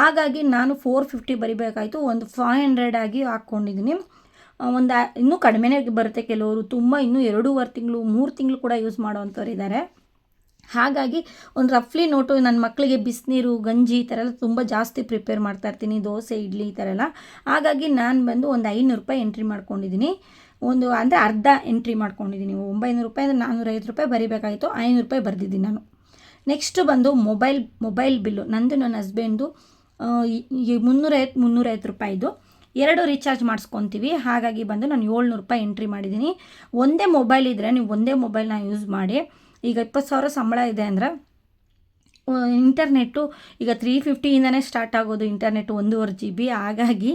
ಹಾಗಾಗಿ ನಾನು ಫೋರ್ ಫಿಫ್ಟಿ ಬರಿಬೇಕಾಯಿತು, ಒಂದು ಫೈವ್ ಹಂಡ್ರೆಡ್ ಆಗಿ ಹಾಕ್ಕೊಂಡಿದ್ದೀನಿ ಒಂದು ಇನ್ನೂ ಕಡಿಮೆನೇ ಬರುತ್ತೆ ಕೆಲವರು, ತುಂಬ ಇನ್ನೂ ಎರಡೂವರೆ ತಿಂಗಳು, ಮೂರು ತಿಂಗಳು ಕೂಡ ಯೂಸ್ ಮಾಡೋವಂಥವ್ರು ಇದ್ದಾರೆ ಹಾಗಾಗಿ ಒಂದು ರಫ್ಲಿ ನೋಟು ನನ್ನ ಮಕ್ಕಳಿಗೆ ಬಿಸಿನೀರು, ಗಂಜಿ ಈ ಥರ ಎಲ್ಲ ತುಂಬ ಜಾಸ್ತಿ ಪ್ರಿಪೇರ್ ಮಾಡ್ತಾ ಇರ್ತೀನಿ, ದೋಸೆ, ಇಡ್ಲಿ ಈ ಥರ ಎಲ್ಲ. ಹಾಗಾಗಿ ನಾನು ಬಂದು ಒಂದು ಐನೂರು ರೂಪಾಯಿ ಎಂಟ್ರಿ ಮಾಡ್ಕೊಂಡಿದ್ದೀನಿ ಒಂದು ಅಂದರೆ ಅರ್ಧ ಎಂಟ್ರಿ ಮಾಡ್ಕೊಂಡಿದ್ದೀನಿ ಒಂಬೈನೂರು ರೂಪಾಯಿ ಅಂದರೆ ನಾನ್ನೂರೈವತ್ತು ರೂಪಾಯಿ ಬರಿಬೇಕಾಗಿತ್ತು. ಐನೂರು ರೂಪಾಯಿ ಬರೆದಿದ್ದೀನಿ ನಾನು. ನೆಕ್ಸ್ಟ್ ಬಂದು ಮೊಬೈಲ್ ಮೊಬೈಲ್ ಬಿಲ್ಲು ನಂದು ನನ್ನ ಹಸ್ಬೆಂಡು ಮುನ್ನೂರೈವತ್ತು ಮುನ್ನೂರೈವತ್ತು ರೂಪಾಯಿದು. ಎರಡು ರೀಚಾರ್ಜ್ ಮಾಡಿಸ್ಕೊತೀವಿ. ಹಾಗಾಗಿ ಬಂದು ನಾನು ಏಳ್ನೂರು ರೂಪಾಯಿ ಎಂಟ್ರಿ ಮಾಡಿದ್ದೀನಿ. ಒಂದೇ ಮೊಬೈಲ್ ಇದ್ದರೆ ನೀವು ಒಂದೇ ಮೊಬೈಲ್ನ ಯೂಸ್ ಮಾಡಿ. ಈಗ ಇಪ್ಪತ್ತು ಸಾವಿರ ಸಂಬಳ ಇದೆ ಅಂದರೆ ಇಂಟರ್ನೆಟ್ಟು ಈಗ ತ್ರೀ ಫಿಫ್ಟಿಯಿಂದನೇ ಸ್ಟಾರ್ಟ್ ಆಗೋದು ಇಂಟರ್ನೆಟ್ ಒಂದೂವರೆ ಜಿ ಬಿ ಹಾಗಾಗಿ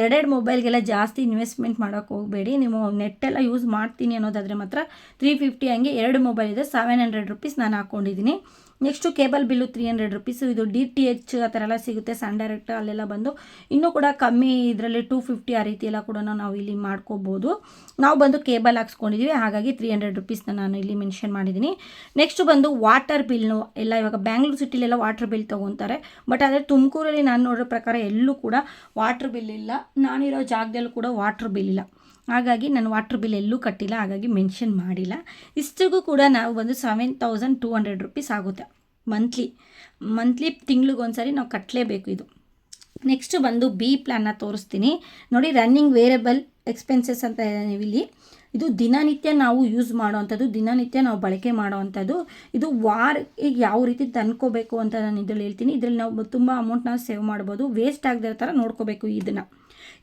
ಎರಡೆರಡು ಮೊಬೈಲ್ಗೆಲ್ಲ ಜಾಸ್ತಿ ಇನ್ವೆಸ್ಟ್ಮೆಂಟ್ ಮಾಡೋಕ್ಕೆ ಹೋಗಬೇಡಿ. ನೀವು ನೆಟ್ಟೆಲ್ಲ ಯೂಸ್ ಮಾಡ್ತೀನಿ ಅನ್ನೋದಾದರೆ ಮಾತ್ರ ತ್ರೀ ಫಿಫ್ಟಿ ಹಂಗೆ ಎರಡು ಮೊಬೈಲ್ ಇದೆ ಸೆವೆನ್ ಹಂಡ್ರೆಡ್ ರುಪೀಸ್ ನಾನು ಹಾಕ್ಕೊಂಡಿದ್ದೀನಿ next cable bill three hundred rupees ಇದು ಡಿ ಟಿ ಎಚ್ ಆ ಥರ ಎಲ್ಲ ಸಿಗುತ್ತೆ. ಸನ್ ಡೈರೆಕ್ಟ್ ಅಲ್ಲೆಲ್ಲ ಬಂದು ಇನ್ನೂ ಕೂಡ ಕಮ್ಮಿ ಇದರಲ್ಲಿ ಟೂ ಫಿಫ್ಟಿ ಆ ರೀತಿ ಎಲ್ಲ ಕೂಡ ನಾವು ಇಲ್ಲಿ ಮಾಡ್ಕೋಬೋದು. ನಾವು ಬಂದು ಕೇಬಲ್ ಹಾಕ್ಸ್ಕೊಂಡಿದ್ದೀವಿ ಹಾಗಾಗಿ ತ್ರೀ ಹಂಡ್ರೆಡ್ ರುಪೀಸ್ನ ನಾನು ಇಲ್ಲಿ ಮೆನ್ಷನ್ ಮಾಡಿದ್ದೀನಿ. ನೆಕ್ಸ್ಟು ಬಂದು ವಾಟರ್ ಬಿಲ್ನು ಎಲ್ಲ ಇವಾಗ ಬ್ಯಾಂಗ್ಳೂರು ಸಿಟಿಲೆಲ್ಲ ವಾಟರ್ ಬಿಲ್ ತೊಗೊತಾರೆ. ಬಟ್ ಆದರೆ ತುಮಕೂರಲ್ಲಿ ನಾನು ನೋಡೋ ಪ್ರಕಾರ ಎಲ್ಲೂ ಕೂಡ ವಾಟರ್ ಬಿಲ್ ಇಲ್ಲ. ನಾನಿರೋ ಜಾಗದಲ್ಲೂ ಕೂಡ ವಾಟರ್ ಬಿಲ್ ಇಲ್ಲ. ಹಾಗಾಗಿ ನಾನು ವಾಟ್ರ್ ಬಿಲ್ ಎಲ್ಲೂ ಕಟ್ಟಿಲ್ಲ, ಹಾಗಾಗಿ ಮೆನ್ಷನ್ ಮಾಡಿಲ್ಲ. ಇಷ್ಟಿಗೂ ಕೂಡ ನಾವು ಬಂದು seven thousand two hundred rupees ಆಗುತ್ತೆ ಮಂತ್ಲಿ ಮಂತ್ಲಿ ತಿಂಗ್ಳಿಗೊಂದ್ಸರಿ ನಾವು ಕಟ್ಟಲೇಬೇಕು ಇದು. ನೆಕ್ಸ್ಟು ಬಂದು ಬಿ ಪ್ಲ್ಯಾನ್ನ ತೋರಿಸ್ತೀನಿ. ನೋಡಿ ರನ್ನಿಂಗ್ ವೇರಿಯಬಲ್ ಎಕ್ಸ್ಪೆನ್ಸಸ್ ಅಂತ ಇಲ್ಲಿ ಇದು ದಿನನಿತ್ಯ ನಾವು ಯೂಸ್ ಮಾಡೋವಂಥದ್ದು, ದಿನನಿತ್ಯ ನಾವು ಬಳಕೆ ಮಾಡೋವಂಥದ್ದು. ಇದು ವಾರಕ್ಕೆ ಯಾವ ರೀತಿ ತಂದ್ಕೋಬೇಕು ಅಂತ ನಾನು ಇದರಲ್ಲಿ ಹೇಳ್ತೀನಿ. ಇದರಲ್ಲಿ ನಾವು ತುಂಬ ಅಮೌಂಟ್ನ ಸೇವ್ ಮಾಡ್ಬೋದು. ವೇಸ್ಟ್ ಆಗದಿರೋ ಥರ ನೋಡ್ಕೋಬೇಕು ಇದನ್ನು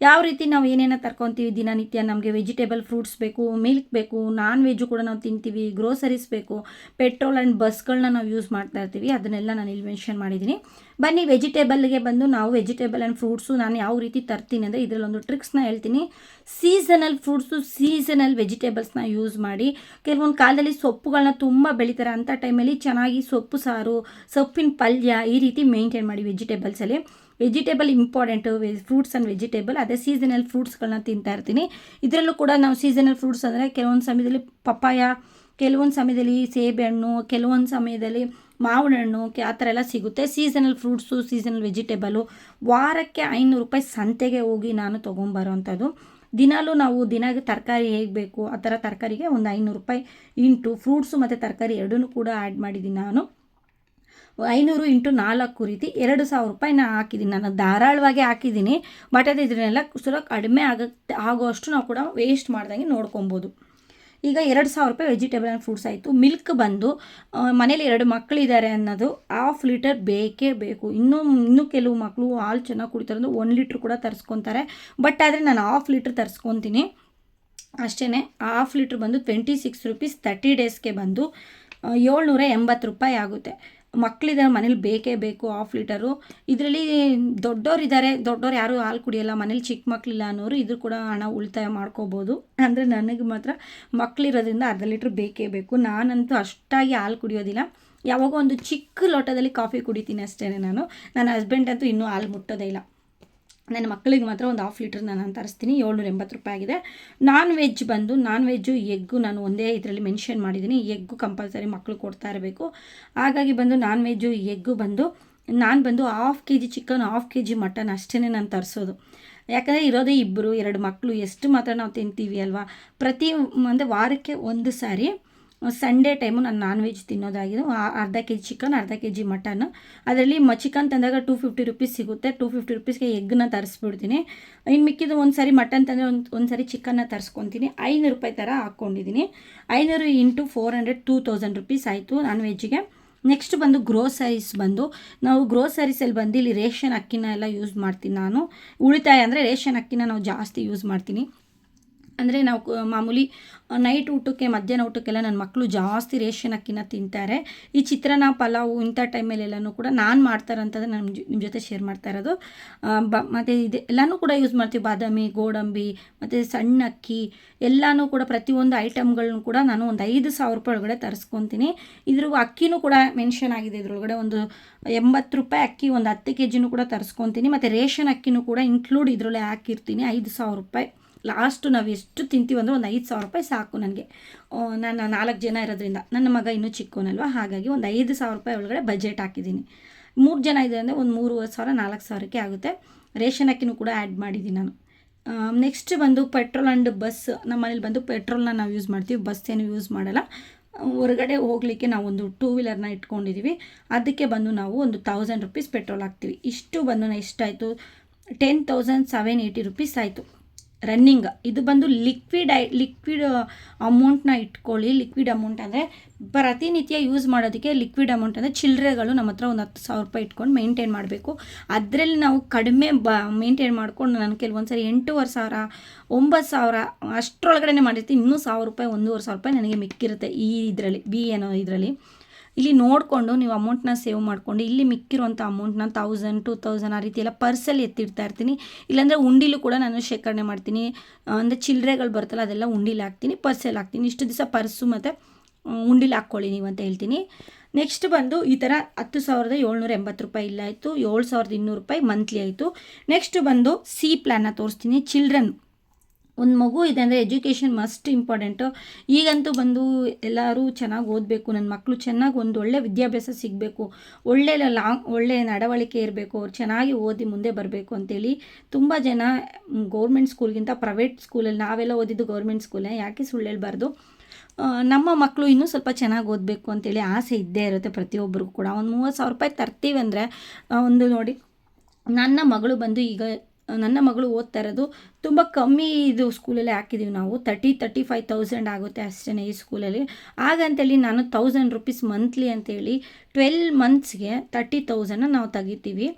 ಯಾವ ರೀತಿ ನಾವು ಏನೇನೋ ತರ್ಕೊತೀವಿ ದಿನನಿತ್ಯ? ನಮಗೆ ವೆಜಿಟೇಬಲ್ ಫ್ರೂಟ್ಸ್ ಬೇಕು ಮಿಲ್ಕ್ ಬೇಕು ನಾನ್ ವೆಜ್ಜು ಕೂಡ ನಾವು ತಿಂತೀವಿ ಗ್ರೋಸರೀಸ್ ಬೇಕು ಪೆಟ್ರೋಲ್ ಆ್ಯಂಡ್ ಬಸ್ಗಳನ್ನ ನಾವು ಯೂಸ್ ಮಾಡ್ತಾ ಇರ್ತೀವಿ. ಅದನ್ನೆಲ್ಲ ನಾನು ಇಲ್ಲಿ ಮೆನ್ಷನ್ ಮಾಡಿದ್ದೀನಿ. ಬನ್ನಿ ವೆಜಿಟೇಬಲ್ಗೆ ಬಂದು ನಾವು ವೆಜಿಟೇಬಲ್ ಆ್ಯಂಡ್ ಫ್ರೂಟ್ಸು ನಾನು ಯಾವ ರೀತಿ ತರ್ತೀನಿ ಅಂದರೆ ಇದರಲ್ಲಿ ಒಂದು ಟ್ರಿಕ್ಸ್ನ ಹೇಳ್ತೀನಿ. ಸೀಸನಲ್ ಫ್ರೂಟ್ಸು ಸೀಸನಲ್ ವೆಜಿಟೇಬಲ್ಸ್ನ ಯೂಸ್ ಮಾಡಿ. ಕೆಲವೊಂದು ಕಾಲದಲ್ಲಿ ಸೊಪ್ಪುಗಳನ್ನ ತುಂಬ ಬೆಳೀತಾರೆ. ಅಂಥ ಟೈಮಲ್ಲಿ ಚೆನ್ನಾಗಿ ಸೊಪ್ಪು ಸಾರು, ಸೊಪ್ಪಿನ ಪಲ್ಯ ಈ ರೀತಿ ಮೇಂಟೈನ್ ಮಾಡಿ ವೆಜಿಟೇಬಲ್ಸಲ್ಲಿ ವೆಜಿಟೇಬಲ್ ಇಂಪಾರ್ಟೆಂಟು, ವೆ, ಫ್ರೂಟ್ಸ್ ಆ್ಯಂಡ್ ವೆಜಿಟೇಬಲ್, ಅದೇ ಸೀಸನಲ್ ಫ್ರೂಟ್ಸ್ಗಳನ್ನ ತಿಂತಾ ಇರ್ತೀನಿ. ಇದರಲ್ಲೂ ಕೂಡ ನಾವು ಸೀಸನಲ್ ಫ್ರೂಟ್ಸ್ ಅಂದರೆ ಕೆಲವೊಂದು ಸಮಯದಲ್ಲಿ ಪಪ್ಪಾಯ, ಕೆಲವೊಂದು ಸಮಯದಲ್ಲಿ ಸೇಬೆಹಣ್ಣು, ಕೆಲವೊಂದು ಸಮಯದಲ್ಲಿ ಮಾವಿನ ಹಣ್ಣು ಆ ಥರ ಎಲ್ಲ ಸಿಗುತ್ತೆ. ಸೀಸನಲ್ ಫ್ರೂಟ್ಸು ಸೀಸನಲ್ ವೆಜಿಟೇಬಲು ವಾರಕ್ಕೆ ಐನೂರು ರೂಪಾಯಿ ಸಂತೆಗೆ ಹೋಗಿ ನಾನು ತೊಗೊಂಬರೋವಂಥದ್ದು ದಿನಾಲೂ ನಾವು ದಿನ ತರಕಾರಿ ಹೇಗೆ ಬೇಕು, ಆ ಥರ ತರಕಾರಿಗೆ ಒಂದು ಐನೂರು ರೂಪಾಯಿ ಇಂಟು ಫ್ರೂಟ್ಸು ಮತ್ತು ತರಕಾರಿ ಎರಡೂ ಕೂಡ ಆ್ಯಡ್ ಮಾಡಿದ್ದೀನಿ ನಾನು. ಐನೂರು ಇಂಟು ನಾಲ್ಕು ರೀತಿ ಎರಡು ಸಾವಿರ ನಾನು ಹಾಕಿದ್ದೀನಿ. ನಾನು ಧಾರಾಳವಾಗಿ ಹಾಕಿದ್ದೀನಿ ಬಟ್ ಅದು ಇದನ್ನೆಲ್ಲ ಸ್ವಲ್ಪ ಕಡಿಮೆ ಆಗುತ್ತೆ ಆಗೋಷ್ಟು ನಾವು ಕೂಡ ವೇಸ್ಟ್ ಮಾಡ್ದಂಗೆ ನೋಡ್ಕೊಬೋದು. ಈಗ ಎರಡು ಸಾವಿರ ರೂಪಾಯಿ ವೆಜಿಟೇಬಲ್ ಆ್ಯಂಡ್ ಫ್ರೂಟ್ಸ್ ಆಯಿತು. ಮಿಲ್ಕ್ ಬಂದು ಮನೇಲಿ ಎರಡು ಮಕ್ಕಳಿದ್ದಾರೆ ಅನ್ನೋದು ಹಾಫ್ ಲೀಟರ್ ಬೇಕೇ ಬೇಕು. ಇನ್ನೂ ಇನ್ನೂ ಕೆಲವು ಮಕ್ಕಳು ಹಾಲು ಚೆನ್ನಾಗಿ ಕುಡಿತಾರೆ ಅಂದರೆ ಒನ್ ಲೀಟ್ರ್ ಕೂಡ ತರಿಸ್ಕೊತಾರೆ. ಬಟ್ ಆದರೆ ನಾನು ಹಾಫ್ ಲೀಟ್ರ್ ತರಿಸ್ಕೊತೀನಿ. ಅಷ್ಟೇ ಹಾಫ್ ಲೀಟ್ರ್ ಬಂದು ಟ್ವೆಂಟಿ ಸಿಕ್ಸ್ ರುಪೀಸ್ ತರ್ಟಿ ಡೇಸ್ಗೆ ಬಂದು ಏಳ್ನೂರ ಎಂಬತ್ತು ರೂಪಾಯಿ ಆಗುತ್ತೆ. ಮಕ್ಕಳಿದ್ದಾರೆ ಮನೇಲಿ ಬೇಕೇ ಬೇಕು ಹಾಫ್ ಲೀಟರು ಇದರಲ್ಲಿ ದೊಡ್ಡೋರಿದ್ದಾರೆ ದೊಡ್ಡೋರು ಯಾರು ಹಾಲು ಕುಡಿಯೋಲ್ಲ, ಮನೇಲಿ ಚಿಕ್ಕ ಮಕ್ಕಳಿಲ್ಲ ಅನ್ನೋರು ಇದ್ರ ಕೂಡ ಹಣ ಉಳಿತಾಯ ಮಾಡ್ಕೋಬೋದು. ಅಂದರೆ ನನಗೆ ಮಾತ್ರ ಮಕ್ಕಳಿರೋದ್ರಿಂದ ಅರ್ಧ ಲೀಟ್ರ್ ಬೇಕೇ ಬೇಕು. ನಾನಂತೂ ಅಷ್ಟಾಗಿ ಹಾಲು ಕುಡಿಯೋದಿಲ್ಲ. ಯಾವಾಗ ಒಂದು ಚಿಕ್ಕ ಲೋಟದಲ್ಲಿ ಕಾಫಿ ಕುಡಿತೀನಿ ಅಷ್ಟೇ ನಾನು. ನನ್ನ ಹಸ್ಬೆಂಡ್ ಅಂತೂ ಇನ್ನೂ ಹಾಲು ಮುಟ್ಟೋದೇ ಇಲ್ಲ. ನನ್ನ ಮಕ್ಕಳಿಗೆ ಮಾತ್ರ ಒಂದು ಹಾಫ್ ಲೀಟ್ರ್ ನಾನು ತರಿಸ್ತೀನಿ, ಏಳ್ನೂರ ಎಂಬತ್ತು ರೂಪಾಯಿ ಆಗಿದೆ. ನಾನ್ ವೆಜ್ ಬಂದು ನಾನ್ ವೆಜ್ಜು ಎಗ್ಗು ನಾನು ಒಂದೇ ಇದರಲ್ಲಿ ಮೆನ್ಷನ್ ಮಾಡಿದ್ದೀನಿ. ಎಗ್ಗು ಕಂಪಲ್ಸರಿ ಮಕ್ಕಳು ಕೊಡ್ತಾ ಇರಬೇಕು. ಹಾಗಾಗಿ ಬಂದು ನಾನ್ ವೆಜ್ಜು ಎಗ್ಗು ಬಂದು, ನಾನು ಬಂದು half K G chicken half K G mutton ಅಷ್ಟೇ ನಾನು ತರಿಸೋದು. ಯಾಕಂದರೆ ಇರೋದೇ ಇಬ್ಬರು ಎರಡು ಮಕ್ಕಳು ಎಷ್ಟು ಮಾತ್ರ ನಾವು ತಿಂತೀವಿ ಅಲ್ವಾ? ಪ್ರತಿ ಅಂದರೆ ವಾರಕ್ಕೆ ಒಂದು ಸಾರಿ ಸಂಡೇ ಟೈಮು ನಾನು ನಾನ್ ವೆಜ್ ತಿನ್ನೋದಾಗಿದ್ದು ಅರ್ಧ ಕೆ ಜಿ ಚಿಕನ್ ಅರ್ಧ ಕೆ ಜಿ ಮಟನ್ ಅದರಲ್ಲಿ ಮ ಚಿಕನ್ ತಂದಾಗ ಟೂ ಫಿಫ್ಟಿ ರುಪೀಸ್ ಸಿಗುತ್ತೆ. ಟೂ ಫಿಫ್ಟಿ ರುಪೀಸ್ಗೆ ಎಗ್ನ ತರಿಸ್ಬಿಡ್ತೀನಿ. ಇನ್ನು ಮಿಕ್ಕಿದ್ದು ಒಂದು ಸಾರಿ ಮಟನ್ ತಂದರೆ ಒಂದು ಒಂದು ಸಾರಿ ಚಿಕನ್ನ ತರಿಸ್ಕೊತೀನಿ. ಐನೂರು ರೂಪಾಯಿ ಥರ ಹಾಕ್ಕೊಂಡಿದ್ದೀನಿ. ಐನೂರು into four hundred two thousand rupees ಆಯಿತು ನಾನ್ ವೆಜ್ಗೆ ನೆಕ್ಸ್ಟ್ ಬಂದು ಗ್ರೋಸರೀಸ್ ಬಂದು, ನಾವು ಗ್ರೋಸರೀಸಲ್ಲಿ ಬಂದು ಇಲ್ಲಿ ರೇಷನ್ ಅಕ್ಕಿನ ಎಲ್ಲ ಯೂಸ್ ಮಾಡ್ತೀನಿ ನಾನು. ಉಳಿತಾಯ ಅಂದರೆ ರೇಷನ್ ಅಕ್ಕಿನ ನಾವು ಜಾಸ್ತಿ ಯೂಸ್ ಮಾಡ್ತೀನಿ. ಅಂದರೆ ನಾವು ಮಾಮೂಲಿ ನೈಟ್ ಊಟಕ್ಕೆ, ಮಧ್ಯಾಹ್ನ ಊಟಕ್ಕೆಲ್ಲ ನನ್ನ ಮಕ್ಕಳು ಜಾಸ್ತಿ ರೇಷನ್ ಅಕ್ಕಿನ ತಿಂತಾರೆ. ಈ ಚಿತ್ರಾನ್ನ, ಪಲಾವು ಇಂಥ ಟೈಮಲ್ಲೆಲ್ಲನೂ ಕೂಡ ನಾನು ಮಾಡ್ತಾರಂಥದ್ದು ನಮ್ಮ ನಿಮ್ಮ ಜೊತೆ ಶೇರ್ ಮಾಡ್ತಾ ಇರೋದು. ಬ, ಮತ್ತು ಇದು, ಎಲ್ಲನೂ ಕೂಡ ಯೂಸ್ ಮಾಡ್ತೀವಿ. ಬಾದಾಮಿ, ಗೋಡಂಬಿ, ಮತ್ತು ಸಣ್ಣ ಅಕ್ಕಿ, ಎಲ್ಲನೂ ಕೂಡ ಪ್ರತಿಯೊಂದು ಐಟಮ್ಗಳನ್ನೂ ಕೂಡ ನಾನು ಒಂದು ಐದು ಸಾವಿರ ರೂಪಾಯಿ ಒಳಗಡೆ ತರಿಸ್ಕೊತೀನಿ. ಇದ್ರ ಅಕ್ಕಿನೂ ಕೂಡ ಮೆನ್ಷನ್ ಆಗಿದೆ ಇದ್ರೊಳಗಡೆ. ಒಂದು ಎಂಬತ್ತು ರೂಪಾಯಿ ಅಕ್ಕಿ, ಒಂದು ಹತ್ತು ಕೆ ಜಿನೂ ಕೂಡ ತರಿಸ್ಕೊತೀನಿ. ಮತ್ತು ರೇಷನ್ ಅಕ್ಕಿನೂ ಕೂಡ ಇನ್ಕ್ಲೂಡ್ ಇದರಲ್ಲೇ ಹಾಕಿರ್ತೀನಿ. ಐದು ಸಾವಿರ ರೂಪಾಯಿ. ಲಾಸ್ಟು ನಾವು ಎಷ್ಟು ತಿಂತೀವಿ ಅಂದರೆ ಒಂದು ಐದು ಸಾವಿರ ರೂಪಾಯಿ ಸಾಕು ನನಗೆ. ನಾನು ನಾಲ್ಕು ಜನ ಇರೋದ್ರಿಂದ. ನನ್ನ ಮಗ ಇನ್ನೂ ಚಿಕ್ಕವನಲ್ವ? ಹಾಗಾಗಿ ಒಂದು ಐದು ಸಾವಿರ ರೂಪಾಯಿ ಒಳಗಡೆ ಬಜೆಟ್ ಹಾಕಿದ್ದೀನಿ. ಮೂರು ಜನ ಇದೆ ಅಂದರೆ ಒಂದು ಮೂರುವರೆ ಸಾವಿರ, ನಾಲ್ಕು ಸಾವಿರಕ್ಕೆ ಆಗುತ್ತೆ. ರೇಷನ್ ಅಕ್ಕಿನೂ ಕೂಡ ಆ್ಯಡ್ ಮಾಡಿದ್ದೀನಿ ನಾನು. ನೆಕ್ಸ್ಟ್ ಬಂದು ಪೆಟ್ರೋಲ್ ಆ್ಯಂಡ್ ಬಸ್ ನಮ್ಮ ಮನೇಲಿ ಬಂದು ಪೆಟ್ರೋಲ್ನ ನಾವು ಯೂಸ್ ಮಾಡ್ತೀವಿ. ಬಸ್ ಏನು ಯೂಸ್ ಮಾಡಲ್ಲ. ಹೊರಗಡೆ ಹೋಗಲಿಕ್ಕೆ ನಾವು ಒಂದು ಟೂ ವೀಲರ್ನ ಇಟ್ಕೊಂಡಿದ್ದೀವಿ ಅದಕ್ಕೆ ಬಂದು ನಾವು ಒಂದು ತೌಸಂಡ್ ರುಪೀಸ್ ಪೆಟ್ರೋಲ್ ಹಾಕ್ತೀವಿ. ಇಷ್ಟು ಬಂದು ಎಷ್ಟಾಯಿತು ten thousand seven eighty rupees ಆಯಿತು. ರನ್ನಿಂಗ್ ಇದು ಬಂದು ಲಿಕ್ವಿಡ್ ಐ ಲಿಕ್ವಿಡ್ ಅಮೌಂಟ್ನ ಇಟ್ಕೊಳ್ಳಿ. ಲಿಕ್ವಿಡ್ ಅಮೌಂಟ್ ಅಂದರೆ ಪ್ರತಿನಿತ್ಯ ಯೂಸ್ ಮಾಡೋದಕ್ಕೆ ಲಿಕ್ವಿಡ್ ಅಮೌಂಟ್ ಅಂದರೆ ಚಿಲ್ಲರೆಗಳು ನಮ್ಮ ಹತ್ರ ಒಂದು ಹತ್ತು ಸಾವಿರ ರೂಪಾಯಿ ಇಟ್ಕೊಂಡು ಮೇಂಟೈನ್ ಮಾಡಬೇಕು. ಅದರಲ್ಲಿ ನಾವು ಕಡಿಮೆ ಬ ಮೇಂಟೈನ್ ಮಾಡ್ಕೊಂಡು ನಾನು ಕೆಲವೊಂದು ಸರಿ ಎಂಟೂವರೆ ಸಾವಿರ, ಒಂಬತ್ತು ಸಾವಿರ ಅಷ್ಟರೊಳಗಡೆ ಮಾಡಿರ್ತೀನಿ. ಇನ್ನೂ ಸಾವಿರ ರೂಪಾಯಿ, ಒಂದೂವರೆ ಸಾವಿರ ರೂಪಾಯಿ ನನಗೆ ಮಿಕ್ಕಿರುತ್ತೆ ಈ ಇದರಲ್ಲಿ ಬಿ ಏನೋ ಇದರಲ್ಲಿ. ಇಲ್ಲಿ ನೋಡಿಕೊಂಡು ನೀವು ಅಮೌಂಟ್ನ ಸೇವ್ ಮಾಡಿಕೊಂಡು, ಇಲ್ಲಿ ಮಿಕ್ಕಿರುವಂಥ ಅಮೌಂಟ್ನ ತೌಸಂಡ್ ಟೂ ತೌಸಂಡ್ ಆ ರೀತಿ ಎಲ್ಲ ಪರ್ಸಲ್ಲಿ ಎತ್ತಿಡ್ತಾ ಇರ್ತೀನಿ. ಇಲ್ಲಾಂದರೆ ಉಂಡಿಲೂ ಕೂಡ ನಾನು ಶೇಖರಣೆ ಮಾಡ್ತೀನಿ. ಅಂದರೆ ಚಿಲ್ಲರೆಗಳು ಬರ್ತಲ್ಲ ಅದೆಲ್ಲ ಉಂಡಿಲಿ ಹಾಕ್ತೀನಿ ಪರ್ಸಲ್ಲಿ ಹಾಕ್ತೀನಿ. ಇಷ್ಟು ದಿವಸ ಪರ್ಸು ಮತ್ತು ಉಂಡಿಲಿ ಹಾಕ್ಕೊಳ್ಳಿ ನೀವು ಅಂತ ಹೇಳ್ತೀನಿ. ನೆಕ್ಸ್ಟ್ ಬಂದು ಈ ಥರ ಹತ್ತು ಸಾವಿರದ ಏಳ್ನೂರ ಎಂಬತ್ತು ರೂಪಾಯಿ ಇಲ್ಲ ಆಯಿತು ಏಳು ಸಾವಿರದ ಇನ್ನೂರು ರೂಪಾಯಿ ಮಂತ್ಲಿ ಆಯಿತು. ನೆಕ್ಸ್ಟ್ ಬಂದು ಸಿ ಪ್ಲ್ಯಾನ್ನ ತೋರಿಸ್ತೀನಿ ಚಿಲ್ಡ್ರನ್ ಒಂದು ಮಗು ಇದೆ ಅಂದರೆ ಎಜುಕೇಷನ್ ಮಸ್ಟ್ ಇಂಪಾರ್ಟೆಂಟು. ಈಗಂತೂ ಬಂದು ಎಲ್ಲರೂ ಚೆನ್ನಾಗಿ ಓದಬೇಕು ನನ್ನ ಮಕ್ಕಳು ಚೆನ್ನಾಗಿ ಒಂದು ಒಳ್ಳೆ ವಿದ್ಯಾಭ್ಯಾಸ ಸಿಗಬೇಕು, ಒಳ್ಳೆ ಲಾಂಗ್ ಒಳ್ಳೆ ನಡವಳಿಕೆ ಇರಬೇಕು, ಅವ್ರು ಚೆನ್ನಾಗಿ ಓದಿ ಮುಂದೆ ಬರಬೇಕು ಅಂತೇಳಿ ತುಂಬ ಜನ ಗೌರ್ಮೆಂಟ್ ಸ್ಕೂಲ್ಗಿಂತ ಪ್ರೈವೇಟ್ ಸ್ಕೂಲಲ್ಲಿ ನಾವೆಲ್ಲ ಓದಿದ್ದು ಗೌರ್ಮೆಂಟ್ ಸ್ಕೂಲೇ, ಯಾಕೆ ಸುಳ್ಳು ಹೇಳ್ಬಾರ್ದು? ನಮ್ಮ ಮಕ್ಕಳು ಇನ್ನೂ ಸ್ವಲ್ಪ ಚೆನ್ನಾಗಿ ಓದಬೇಕು ಅಂತೇಳಿ ಆಸೆ ಇದ್ದೇ ಇರುತ್ತೆ ಪ್ರತಿಯೊಬ್ಬರಿಗೂ ಕೂಡ. ಒಂದು ಮೂವತ್ತು ಸಾವಿರ ರೂಪಾಯಿ ತರ್ತೀವಿ ಅಂದರೆ ಒಂದು ನೋಡಿ, ನನ್ನ ಮಗಳು ಬಂದು ಈಗ ನನ್ನ ಮಗಳು ಓದ್ತಾ ಇರೋದು ತುಂಬ ಕಮ್ಮಿ ಇದು ಸ್ಕೂಲಲ್ಲಿ ಹಾಕಿದ್ದೀವಿ ನಾವು. ತರ್ಟಿ ತರ್ಟಿ ಫೈವ್ ತೌಸಂಡ್ ಆಗುತ್ತೆ ಅಷ್ಟೇ ಈ ಸ್ಕೂಲಲ್ಲಿ. ಹಾಗಂತೇಳಿ ನಾನು ತೌಸಂಡ್ ರುಪೀಸ್ ಮಂತ್ಲಿ ಅಂತೇಳಿ ಟ್ವೆಲ್ ಮಂತ್ಸ್ಗೆ ತರ್ಟಿ ತೌಸಂಡನ್ನ ನಾವು ತೆಗಿತೀವಿ.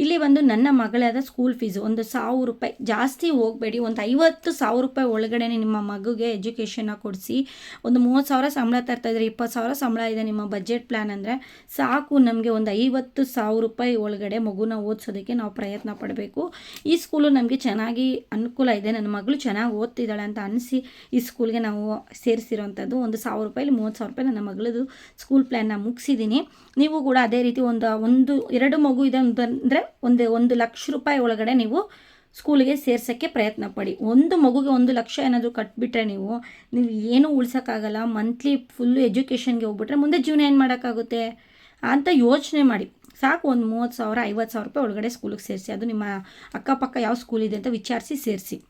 ಇಲ್ಲಿ ಒಂದು ನನ್ನ ಮಗಳಾದ ಸ್ಕೂಲ್ ಫೀಸು ಒಂದು ಸಾವಿರ ರೂಪಾಯಿ. ಜಾಸ್ತಿ ಹೋಗಬೇಡಿ. ಒಂದು ಐವತ್ತು ಸಾವಿರ ರೂಪಾಯಿ ಒಳಗಡೆ ನಿಮ್ಮ ಮಗುಗೆ ಎಜುಕೇಷನ್ನ ಕೊಡಿಸಿ. ಒಂದು ಮೂವತ್ತು ಸಾವಿರ ಸಂಬಳ ತರ್ತಾ ಇದ್ರೆ, ಇಪ್ಪತ್ತು ಸಾವಿರ ಸಂಬಳ ಇದೆ ನಿಮ್ಮ ಬಜೆಟ್ ಪ್ಲ್ಯಾನ್ ಅಂದರೆ ಸಾಕು ನಮಗೆ ಒಂದು ಐವತ್ತು ಸಾವಿರ ರೂಪಾಯಿ ಒಳಗಡೆ ಮಗುನ ಓದಿಸೋದಕ್ಕೆ ನಾವು ಪ್ರಯತ್ನ ಪಡಬೇಕು. ಈ ಸ್ಕೂಲು ನಮಗೆ ಚೆನ್ನಾಗಿ ಅನುಕೂಲ ಇದೆ. ನನ್ನ ಮಗಳು ಚೆನ್ನಾಗಿ ಓದ್ತಿದ್ದಾಳೆ ಅಂತ ಅನಿಸಿ ಈ ಸ್ಕೂಲ್ಗೆ ನಾವು ಸೇರಿಸಿರೋವಂಥದ್ದು ಒಂದು ಸಾವಿರ ರೂಪಾಯಿ, ಮೂವತ್ತು ಸಾವಿರ ರೂಪಾಯಿ ನನ್ನ ಮಗಳದು ಸ್ಕೂಲ್ ಪ್ಲ್ಯಾನ್ನ ಮುಗಿಸಿದ್ದೀನಿ. ನೀವು ಕೂಡ ಅದೇ ರೀತಿ ಒಂದು ಒಂದು, ಎರಡು ಮಗು ಇದೆ ಅಂದರೆ ಒಂದು ಒಂದು ಲಕ್ಷ ರೂಪಾಯಿ ಒಳಗಡೆ ನೀವು ಸ್ಕೂಲಿಗೆ ಸೇರ್ಸೋಕ್ಕೆ ಪ್ರಯತ್ನ ಪಡಿ. ಒಂದು ಮಗುಗೆ ಒಂದು ಲಕ್ಷ ಏನಾದರೂ ಕಟ್ಬಿಟ್ರೆ ನೀವು ನೀವು ಏನೂ ಉಳ್ಸೋಕ್ಕಾಗಲ್ಲ ಮಂತ್ಲಿ ಫುಲ್ಲು ಎಜುಕೇಷನ್ಗೆ ಹೋಗ್ಬಿಟ್ರೆ ಮುಂದೆ ಜೀವನ ಏನು ಮಾಡೋಕ್ಕಾಗುತ್ತೆ? ಅಂತ ಯೋಚನೆ ಮಾಡಿ. ಸಾಕು ಒಂದು ಮೂವತ್ತು ಸಾವಿರ, ಐವತ್ತು ಸಾವಿರ ರೂಪಾಯಿ ಒಳಗಡೆ ಸ್ಕೂಲಿಗೆ ಸೇರಿಸಿ. ಅದು ನಿಮ್ಮ ಅಕ್ಕಪಕ್ಕ ಯಾವ ಸ್ಕೂಲ್ ಇದೆ ಅಂತ ವಿಚಾರಿಸಿ ಸೇರಿಸಿ.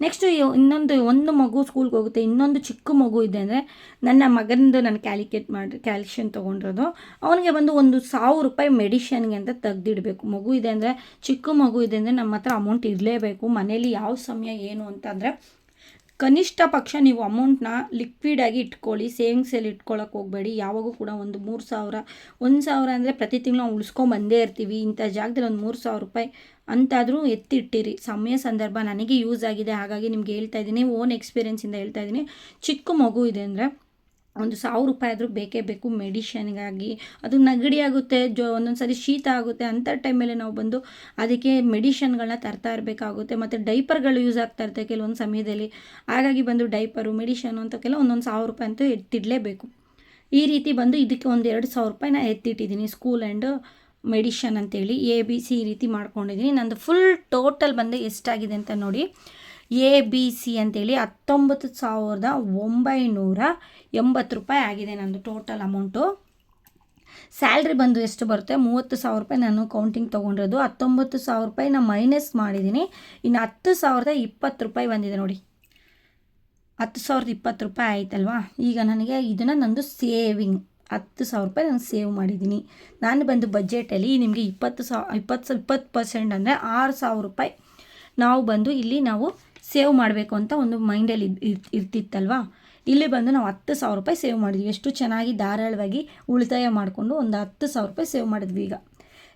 ನೆಕ್ಸ್ಟು ಇನ್ನೊಂದು, ಒಂದು ಮಗು ಸ್ಕೂಲ್ಗೆ ಹೋಗುತ್ತೆ, ಇನ್ನೊಂದು ಚಿಕ್ಕ ಮಗು ಇದೆ ಅಂದರೆ ನನ್ನ ಮಗನದು ನಾನು ಕ್ಯಾಲಿಕೇಟ್ ಮಾಡಿ ಕ್ಯಾಲ್ಶಿಯನ್ ತೊಗೊಂಡಿರೋದು. ಅವನಿಗೆ ಬಂದು ಒಂದು ಸಾವಿರ ರೂಪಾಯಿ ಮೆಡಿಷನ್ಗೆ ಅಂತ ತೆಗ್ದಿಡಬೇಕು. ಮಗು ಇದೆ ಅಂದರೆ ಚಿಕ್ಕ ಮಗು ಇದೆ ಅಂದರೆ ನಮ್ಮ ಹತ್ರ ಅಮೌಂಟ್ ಇರಲೇಬೇಕು. ಮನೇಲಿ ಯಾವ ಸಮಯ ಏನು ಅಂತಂದರೆ ಕನಿಷ್ಠ ಪಕ್ಷ ನೀವು ಅಮೌಂಟ್ನ ಲಿಕ್ವಿಡಾಗಿ ಇಟ್ಕೊಳ್ಳಿ ಸೇವಿಂಗ್ಸಲ್ಲಿ ಇಟ್ಕೊಳ್ಳೋಕೆ ಹೋಗಬೇಡಿ. ಯಾವಾಗೂ ಕೂಡ ಒಂದು ಮೂರು ಸಾವಿರ, ಒಂದು ಸಾವಿರ ಅಂದರೆ ಪ್ರತಿ ತಿಂಗಳು ನಾವು ಇರ್ತೀವಿ. ಇಂಥ ಜಾಗದಲ್ಲಿ ಒಂದು ಮೂರು ಸಾವಿರ ರೂಪಾಯಿ ಅಂತಾದರೂ ಎತ್ತಿಟ್ಟಿರಿ. ಸಮಯ ಸಂದರ್ಭ ನನಗೆ ಯೂಸ್ ಆಗಿದೆ. ಹಾಗಾಗಿ ನಿಮ್ಗೆ ಹೇಳ್ತಾ ಇದ್ದೀನಿ ಓನ್ ಎಕ್ಸ್ಪೀರಿಯೆನ್ಸಿಂದ ಹೇಳ್ತಾ ಇದ್ದೀನಿ. ಚಿಕ್ಕ ಮಗು ಇದೆ ಅಂದರೆ ಒಂದು ಸಾವಿರ ರೂಪಾಯಿ ಆದರೂ ಬೇಕೇ ಬೇಕು ಮೆಡಿಷನ್ಗಾಗಿ. ಅದು ನೆಗಡಿ ಆಗುತ್ತೆ, ಜೊ ಒಂದೊಂದು ಸರಿ ಶೀತ ಆಗುತ್ತೆ, ಅಂಥ ಟೈಮಲ್ಲಿ ನಾವು ಬಂದು ಅದಕ್ಕೆ ಮೆಡಿಷನ್ಗಳನ್ನ ತರ್ತಾ ಇರಬೇಕಾಗುತ್ತೆ. ಮತ್ತು ಡೈಪರ್ಗಳು ಯೂಸ್ ಆಗ್ತಾ ಇರುತ್ತೆ ಕೆಲವೊಂದು ಸಮಯದಲ್ಲಿ. ಹಾಗಾಗಿ ಬಂದು ಡೈಪರು, ಮೆಡಿಷನು ಕೆಲವು ಒಂದೊಂದು ಸಾವಿರ ರೂಪಾಯಿ ಅಂತೂ ಎತ್ತಿಡಲೇಬೇಕು. ಈ ರೀತಿ ಬಂದು ಇದಕ್ಕೆ ಒಂದು ಎರಡು ಸಾವಿರ ರೂಪಾಯಿ ನಾನು ಎತ್ತಿಟ್ಟಿದ್ದೀನಿ, ಸ್ಕೂಲ್ ಆ್ಯಂಡ್ ಮೆಡಿಷನ್ ಅಂತೇಳಿ. ಎ, ಬಿ, ಸಿ ಈ ರೀತಿ ಮಾಡ್ಕೊಂಡಿದ್ದೀನಿ. ನಂದು ಫುಲ್ ಟೋಟಲ್ ಬಂದು ಎಷ್ಟಾಗಿದೆ ಅಂತ ನೋಡಿ. ಎ, ಬಿ, ಸಿ ಅಂತೇಳಿ ಹತ್ತೊಂಬತ್ತು ಸಾವಿರದ ಒಂಬೈನೂರ ಎಂಬತ್ತು ರೂಪಾಯಿ ಆಗಿದೆ ನಂದು ಟೋಟಲ್ ಅಮೌಂಟು ಸ್ಯಾಲ್ರಿ ಬಂದು ಎಷ್ಟು ಬರುತ್ತೆ? ಮೂವತ್ತು ಸಾವಿರ ರೂಪಾಯಿ ನಾನು ಕೌಂಟಿಂಗ್ ತೊಗೊಂಡಿರೋದು. ಹತ್ತೊಂಬತ್ತು ಸಾವಿರ ರೂಪಾಯಿ ನಾನು ಮೈನಸ್ ಮಾಡಿದ್ದೀನಿ. ಇನ್ನು ಹತ್ತು ಸಾವಿರದ ಇಪ್ಪತ್ತು ರೂಪಾಯಿ ಬಂದಿದೆ ನೋಡಿ. ಹತ್ತು ಸಾವಿರದ ಇಪ್ಪತ್ತು ರೂಪಾಯಿ ಆಯ್ತಲ್ವಾ? ಈಗ ನನಗೆ ಇದನ್ನು ನಂದು ಸೇವಿಂಗ್ ಹತ್ತು ಸಾವಿರ ರೂಪಾಯಿ ನಾನು ಸೇವ್ ಮಾಡಿದ್ದೀನಿ. ನಾನು ಬಂದು ಬಜೆಟಲ್ಲಿ ನಿಮಗೆ ಇಪ್ಪತ್ತು ಸಾವಿರ ಇಪ್ಪತ್ತು ಇಪ್ಪತ್ತು ಪರ್ಸೆಂಟ್ ಅಂದರೆ ಆರು ಸಾವಿರ ರೂಪಾಯಿ. ನಾವು ಬಂದು ಇಲ್ಲಿ ನಾವು ಸೇವ್ ಮಾಡಬೇಕು ಅಂತ ಒಂದು ಮೈಂಡಲ್ಲಿ ಇರ್ ಇರ್ತಿತ್ತಲ್ವಾ? ಇಲ್ಲಿ ಬಂದು ನಾವು ಹತ್ತು ಸಾವಿರ ರೂಪಾಯಿ ಸೇವ್ ಮಾಡಿದ್ವಿ. ಎಷ್ಟು ಚೆನ್ನಾಗಿ ಧಾರಾಳವಾಗಿ ಉಳಿತಾಯ ಮಾಡಿಕೊಂಡು ಒಂದು ಹತ್ತು ಸಾವಿರ ರೂಪಾಯಿ ಸೇವ್ ಮಾಡಿದ್ವಿ ಈಗ.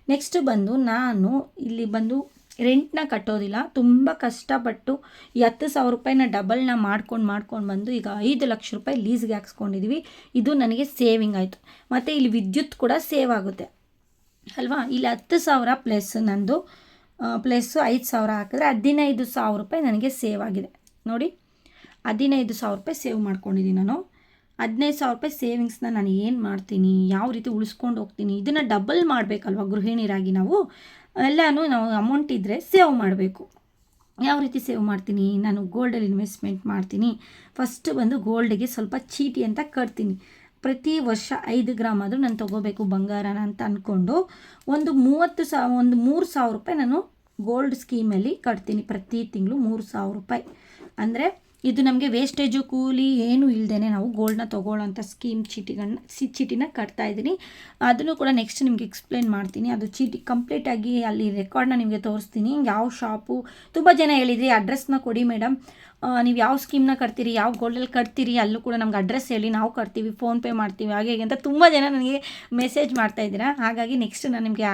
ನೆಕ್ಸ್ಟ್ ಬಂದು ನಾನು ಇಲ್ಲಿ ಬಂದು ರೆಂಟ್ನ ಕಟ್ಟೋದಿಲ್ಲ. ತುಂಬ ಕಷ್ಟಪಟ್ಟು ಈ ಹತ್ತು ಸಾವಿರ ರೂಪಾಯಿನ ಡಬಲ್ನ ಮಾಡ್ಕೊಂಡು ಮಾಡ್ಕೊಂಡು ಬಂದು ಈಗ ಐದು ಲಕ್ಷ ರೂಪಾಯಿ ಲೀಸ್ಗೆ ಹಾಕ್ಸ್ಕೊಂಡಿದ್ವಿ. ಇದು ನನಗೆ ಸೇವಿಂಗ್ ಆಯಿತು. ಮತ್ತು ಇಲ್ಲಿ ವಿದ್ಯುತ್ ಕೂಡ ಸೇವ್ ಆಗುತ್ತೆ. ಅಲ್ವಾ? ಇಲ್ಲಿ ಹತ್ತು ಸಾವಿರ ಪ್ಲಸ್ ನಂದು ಪ್ಲಸ್ಸು ಐದು ಸಾವಿರ ಹಾಕಿದ್ರೆ ಹದಿನೈದು ಸಾವಿರ ರೂಪಾಯಿ ನನಗೆ ಸೇವ್ ಆಗಿದೆ. ನೋಡಿ, ಹದಿನೈದು ಸಾವಿರ ರೂಪಾಯಿ ಸೇವ್ ಮಾಡ್ಕೊಂಡಿದ್ದೀನಿ ನಾನು. ಹದಿನೈದು ಸಾವಿರ ರೂಪಾಯಿ ಸೇವಿಂಗ್ಸ್ನ ನಾನು ಏನು ಮಾಡ್ತೀನಿ, ಯಾವ ರೀತಿ ಉಳಿಸ್ಕೊಂಡು ಹೋಗ್ತೀನಿ, ಇದನ್ನು ಡಬಲ್ ಮಾಡಬೇಕಲ್ವ ಗೃಹಿಣಿಯರಾಗಿ ನಾವು? ಎಲ್ಲನೂ ನಾವು ಅಮೌಂಟ್ ಇದ್ದರೆ ಸೇವ್ ಮಾಡಬೇಕು. ಯಾವ ರೀತಿ ಸೇವ್ ಮಾಡ್ತೀನಿ, ನಾನು ಗೋಲ್ಡಲ್ಲಿ ಇನ್ವೆಸ್ಟ್ಮೆಂಟ್ ಮಾಡ್ತೀನಿ ಫಸ್ಟ್ ಬಂದು ಗೋಲ್ಡಿಗೆ ಸ್ವಲ್ಪ ಚೀಟಿ ಅಂತ ಕಟ್ತೀನಿ. ಪ್ರತಿ ವರ್ಷ ಐದು ಗ್ರಾಮ್ ಆದರೂ ನಾನು ತೊಗೋಬೇಕು ಬಂಗಾರನ ಅಂತ ಅಂದ್ಕೊಂಡು ಒಂದು ಮೂವತ್ತು ಸಾವಿರ ಒಂದು ಮೂರು ಸಾವಿರ ರೂಪಾಯಿ ನಾನು ಗೋಲ್ಡ್ ಸ್ಕೀಮಲ್ಲಿ ಕಟ್ತೀನಿ ಪ್ರತಿ ತಿಂಗಳು ಮೂರು ಸಾವಿರ ರೂಪಾಯಿ. ಅಂದರೆ ಇದು ನಮಗೆ ವೇಸ್ಟೇಜು ಕೂಲಿ ಏನೂ ಇಲ್ಲದೇ ನಾವು ಗೋಲ್ಡ್ನ ತೊಗೊಳ್ಳೋಂಥ ಸ್ಕೀಮ್ ಚೀಟಿಗಳನ್ನ, ಸಿ ಚೀಟಿನ ಕಟ್ತಾ ಇದ್ದೀನಿ. ಅದನ್ನು ಕೂಡ ನೆಕ್ಸ್ಟ್ ನಿಮಗೆ ಎಕ್ಸ್ಪ್ಲೇನ್ ಮಾಡ್ತೀನಿ. ಅದು ಚೀಟಿ ಕಂಪ್ಲೀಟಾಗಿ ಅಲ್ಲಿ ರೆಕಾರ್ಡ್ನ ನಿಮಗೆ ತೋರಿಸ್ತೀನಿ. ಯಾವ ಶಾಪು ತುಂಬ ಜನ ಹೇಳಿದ್ರಿ ಅಡ್ರೆಸ್ನ ಕೊಡಿ ಮೇಡಮ್ ನೀವು ಯಾವ ಸ್ಕೀಮ್ನ ಕಟ್ತೀರಿ, ಯಾವ ಗೋಲ್ಡಲ್ಲಿ ಕಟ್ತೀರಿ, ಅಲ್ಲೂ ಕೂಡ ನಮ್ಗೆ ಅಡ್ರೆಸ್ ಹೇಳಿ, ನಾವು ಕಟ್ತೀವಿ ಫೋನ್ಪೇ ಮಾಡ್ತೀವಿ, ಹಾಗೆ ಹೇಗೆ ಅಂತ ತುಂಬ ಜನ ನನಗೆ ಮೆಸೇಜ್ ಮಾಡ್ತಾ ಇದ್ದೀರಾ. ಹಾಗಾಗಿ ನೆಕ್ಸ್ಟ್ ನಾನು ನಿಮಗೆ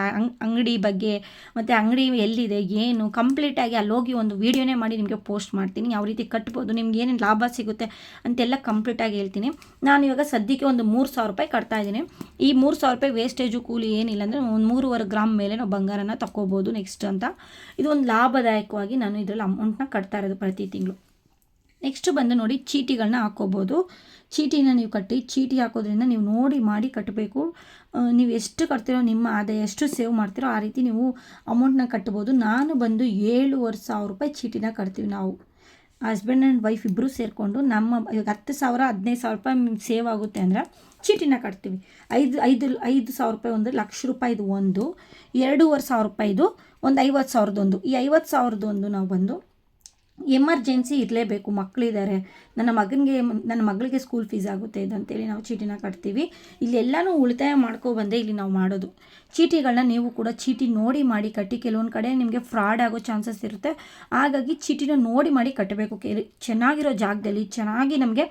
ಅಂಗಡಿ ಬಗ್ಗೆ ಮತ್ತು ಅಂಗಡಿ ಎಲ್ಲಿದೆ, ಏನು ಕಂಪ್ಲೀಟಾಗಿ ಅಲ್ಲಿ ಹೋಗಿ ಒಂದು ವೀಡಿಯೋನೇ ಮಾಡಿ ನಿಮಗೆ ಪೋಸ್ಟ್ ಮಾಡ್ತೀನಿ. ಯಾವ ರೀತಿ ಕಟ್ಬೋದು, ನಿಮ್ಗೆ ಏನೇನು ಲಾಭ ಸಿಗುತ್ತೆ ಅಂತೆಲ್ಲ ಕಂಪ್ಲೀಟಾಗಿ ಹೇಳ್ತೀನಿ. ನಾನು ಇವಾಗ ಸದ್ಯಕ್ಕೆ ಒಂದು ಮೂರು ಸಾವಿರ ರೂಪಾಯಿ ಕಟ್ತಾ ಇದ್ದೀನಿ. ಈ ಮೂರು ಸಾವಿರ ರೂಪಾಯಿ ವೇಸ್ಟೇಜು ಕೂಲಿ ಏನಿಲ್ಲ ಅಂದರೆ ಒಂದು ಮೂರುವರೆ ಗ್ರಾಮ್ ಮೇಲೆ ನಾವು ಬಂಗಾರನ ತಗೋಬೋದು ನೆಕ್ಸ್ಟ್ ಅಂತ. ಇದು ಒಂದು ಲಾಭದಾಯಕವಾಗಿ ನಾನು ಇದರಲ್ಲಿ ಅಮೌಂಟ್ನ ಕಟ್ತಾ ಇರೋದು ಪ್ರತಿ ತಿಂಗಳು. ನೆಕ್ಸ್ಟ್ ಬಂದು ನೋಡಿ ಚೀಟಿಗಳನ್ನ ಹಾಕೋಬೋದು ಚೀಟಿನ ನೀವು ಕಟ್ಟಿ, ಚೀಟಿ ಹಾಕೋದ್ರಿಂದ ನೀವು ನೋಡಿ ಮಾಡಿ ಕಟ್ಟಬೇಕು ನೀವು ಎಷ್ಟು ಕಟ್ತೀರೋ, ನಿಮ್ಮ ಆದಾಯ ಎಷ್ಟು ಸೇವ್ ಮಾಡ್ತೀರೋ ಆ ರೀತಿ ನೀವು ಅಮೌಂಟ್ನ ಕಟ್ಬೋದು. ನಾನು ಬಂದು ಏಳುವರೆ ಸಾವಿರ ರೂಪಾಯಿ ಚೀಟಿನ ಕಟ್ತೀವಿ ನಾವು. ಹಸ್ಬೆಂಡ್ ಆ್ಯಂಡ್ ವೈಫ್ ಇಬ್ಬರು ಸೇರಿಕೊಂಡು ನಮ್ಮ, ಇವಾಗ ಹತ್ತು ಸಾವಿರ, ಹದಿನೈದು ಸಾವಿರ ರೂಪಾಯಿ ಸೇವ್ ಆಗುತ್ತೆ ಅಂದರೆ ಚೀಟಿನ ಕಟ್ತೀವಿ. ಐದು ಐದು ಐದು ಸಾವಿರ ರೂಪಾಯಿ ಒಂದು ಲಕ್ಷ ರೂಪಾಯಿದು ಒಂದು. ಎರಡೂವರೆ ಸಾವಿರ ರೂಪಾಯಿದು ಒಂದು ಐವತ್ತು ಸಾವಿರದೊಂದು. ಈ ಐವತ್ತು ಸಾವಿರದೊಂದು ನಾವು ಬಂದು ಎಮರ್ಜೆನ್ಸಿ ಇರಲೇಬೇಕು ಮಕ್ಕಳಿದ್ದಾರೆ ನನ್ನ ಮಗನಿಗೆ, ನನ್ನ ಮಗಳಿಗೆ ಸ್ಕೂಲ್ ಫೀಸ್ ಆಗುತ್ತೆ, ಇದಂತೇಳಿ ನಾವು ಚೀಟಿನ ಕಟ್ತೀವಿ. ಇಲ್ಲೆಲ್ಲನೂ ಉಳಿತಾಯ ಮಾಡ್ಕೊಬಂದೆ ಇಲ್ಲಿ ನಾವು ಮಾಡೋದು. ಚೀಟಿಗಳನ್ನ ನೀವು ಕೂಡ ಚೀಟಿ ನೋಡಿ ಮಾಡಿ ಕಟ್ಟಿ. ಕೆಲವೊಂದು ಕಡೆ ನಿಮಗೆ ಫ್ರಾಡ್ ಆಗೋ ಚಾನ್ಸಸ್ ಇರುತ್ತೆ. ಹಾಗಾಗಿ ಚೀಟಿನ ನೋಡಿ ಮಾಡಿ ಕಟ್ಟಬೇಕು. ಕೆ ಚೆನ್ನಾಗಿರೋ ಜಾಗದಲ್ಲಿ ಚೆನ್ನಾಗಿ ನಮಗೆ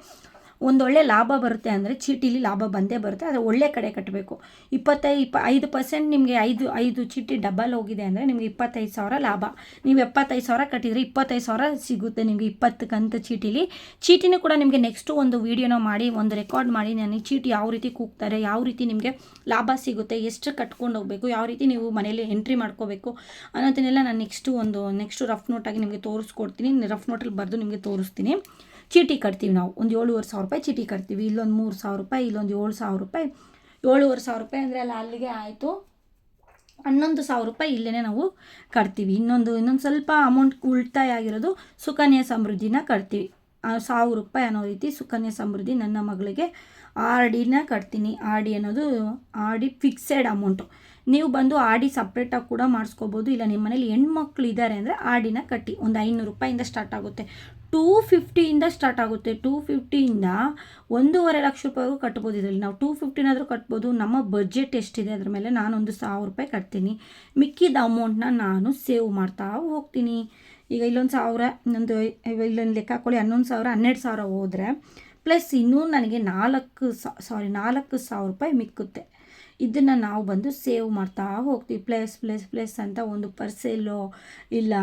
ಒಂದೊಳ್ಳೆ ಲಾಭ ಬರುತ್ತೆ ಅಂದರೆ ಚೀಟಿಲಿ ಲಾಭ ಬಂದೇ ಬರುತ್ತೆ, ಆದರೆ ಒಳ್ಳೆ ಕಡೆ ಕಟ್ಟಬೇಕು ಇಪ್ಪತ್ತೈದು ಇಪ್ಪ ಐದು ಪರ್ಸೆಂಟ್ ನಿಮಗೆ ಐದು ಐದು ಚೀಟಿ ಡಬಲ್ ಹೋಗಿದೆ ಅಂದರೆ ನಿಮಗೆ ಇಪ್ಪತ್ತೈದು ಸಾವಿರ ಲಾಭ. ನೀವು ಎಪ್ಪತ್ತೈದು ಸಾವಿರ ಕಟ್ಟಿದರೆ ಇಪ್ಪತ್ತೈದು ಸಾವಿರ ಸಿಗುತ್ತೆ ನಿಮಗೆ ಇಪ್ಪತ್ತು ಕಂತು ಚೀಟಿಲಿ. ಚೀಟಿನೂ ಕೂಡ ನಿಮಗೆ ನೆಕ್ಸ್ಟು ಒಂದು ವೀಡಿಯೋನ ಮಾಡಿ, ಒಂದು ರೆಕಾರ್ಡ್ ಮಾಡಿ ನನಗೆ ಚೀಟಿ ಯಾವ ರೀತಿ ಕೂಗ್ತಾರೆ, ಯಾವ ರೀತಿ ನಿಮಗೆ ಲಾಭ ಸಿಗುತ್ತೆ, ಎಷ್ಟು ಕಟ್ಕೊಂಡು ಹೋಗಬೇಕು, ಯಾವ ರೀತಿ ನೀವು ಮನೇಲಿ ಎಂಟ್ರಿ ಮಾಡ್ಕೋಬೇಕು ಅನ್ನೋದನ್ನೆಲ್ಲ ನಾನು ನೆಕ್ಸ್ಟು ಒಂದು ನೆಕ್ಸ್ಟು ರಫ್ ನೋಟಾಗಿ ನಿಮಗೆ ತೋರಿಸ್ಕೊಡ್ತೀನಿ. ರಫ್ ನೋಟಲ್ಲಿ ಬರೆದು ನಿಮಗೆ ತೋರಿಸ್ತೀನಿ. ಚೀಟಿ ಕಟ್ತೀವಿ ನಾವು. ಒಂದು ಏಳುವರೆ ಸಾವಿರ ರೂಪಾಯಿ ಚೀಟಿ ಕಟ್ತೀವಿ. ಇಲ್ಲೊಂದು ಮೂರು ಸಾವಿರ ರೂಪಾಯಿ, ಇಲ್ಲೊಂದು ಏಳು ಸಾವಿರ ರೂಪಾಯಿ. ಏಳುವರೆ ಸಾವಿರ ರೂಪಾಯಿ ಅಂದರೆ ಅಲ್ಲಿ ಅಲ್ಲಿಗೆ ಆಯಿತು. ಹನ್ನೊಂದು ಸಾವಿರ ರೂಪಾಯಿ ಇಲ್ಲೇ ನಾವು ಕಟ್ತೀವಿ. ಇನ್ನೊಂದು ಇನ್ನೊಂದು ಸ್ವಲ್ಪ ಅಮೌಂಟ್ ಉಳಿತಾಯ ಆಗಿರೋದು ಸುಕನ್ಯಾ ಸಮೃದ್ಧಿನ ಕಟ್ತೀವಿ. ಸಾವಿರ ರೂಪಾಯಿ ಅನ್ನೋ ರೀತಿ ಸುಕನ್ಯಾ ಸಮೃದ್ಧಿ ನನ್ನ ಮಗಳಿಗೆ ಆರ್ ಡಿನ ಕಟ್ತೀನಿ. ಆರ್ ಡಿ ಅನ್ನೋದು, ಆರ್ ಡಿ ಫಿಕ್ಸೆಡ್ ಅಮೌಂಟು ನೀವು ಬಂದು ಆರ್ ಡಿ ಸಪ್ರೇಟಾಗಿ ಕೂಡ ಮಾಡಿಸ್ಕೋಬೋದು. ಇಲ್ಲ ನಿಮ್ಮ ಮನೇಲಿ ಹೆಣ್ಮಕ್ಳು ಇದ್ದಾರೆ ಅಂದರೆ ಆರ್ ಡಿನ ಕಟ್ಟಿ. ಒಂದು ಐನೂರು ರೂಪಾಯಿಂದ ಸ್ಟಾರ್ಟ್ ಆಗುತ್ತೆ. ಟೂ ಫಿಫ್ಟಿಯಿಂದ ಸ್ಟಾರ್ಟ್ ಆಗುತ್ತೆ. ಟೂ ಫಿಫ್ಟಿಯಿಂದ ಒಂದೂವರೆ ಲಕ್ಷ ರೂಪಾಯಿಗೂ ಕಟ್ಬೋದು ಇದರಲ್ಲಿ. ನಾವು ಟೂ ಫಿಫ್ಟಿನಾದರೂ ಕಟ್ಬೋದು. ನಮ್ಮ ಬಜೆಟ್ ಎಷ್ಟಿದೆ ಅದ್ರ ಮೇಲೆ ನಾನೊಂದು ಸಾವಿರ ರೂಪಾಯಿ ಕಟ್ತೀನಿ. ಮಿಕ್ಕಿದ ಅಮೌಂಟ್ನ ನಾನು ಸೇವ್ ಮಾಡ್ತಾ ಹೋಗ್ತೀನಿ. ಈಗ ಇಲ್ಲೊಂದು ಸಾವಿರ ಇನ್ನೊಂದು ಇಲ್ಲೊಂದು ಲೆಕ್ಕ ಹಾಕೊಳ್ಳಿ ಹನ್ನೊಂದು ಸಾವಿರ, ಹನ್ನೆರಡು ಸಾವಿರ ಹೋದರೆ ಪ್ಲಸ್ ಇನ್ನೂ ನನಗೆ ನಾಲ್ಕು ಸಾರಿ ನಾಲ್ಕು ಸಾವಿರ ರೂಪಾಯಿ ಮಿಕ್ಕುತ್ತೆ. ಇದನ್ನು ನಾವು ಬಂದು ಸೇವ್ ಮಾಡ್ತಾ ಹೋಗ್ತೀವಿ. ಪ್ಲಸ್ ಪ್ಲಸ್ ಪ್ಲಸ್ ಅಂತ ಒಂದು ಪರ್ಸೆಲ್ಲೋ ಇಲ್ಲ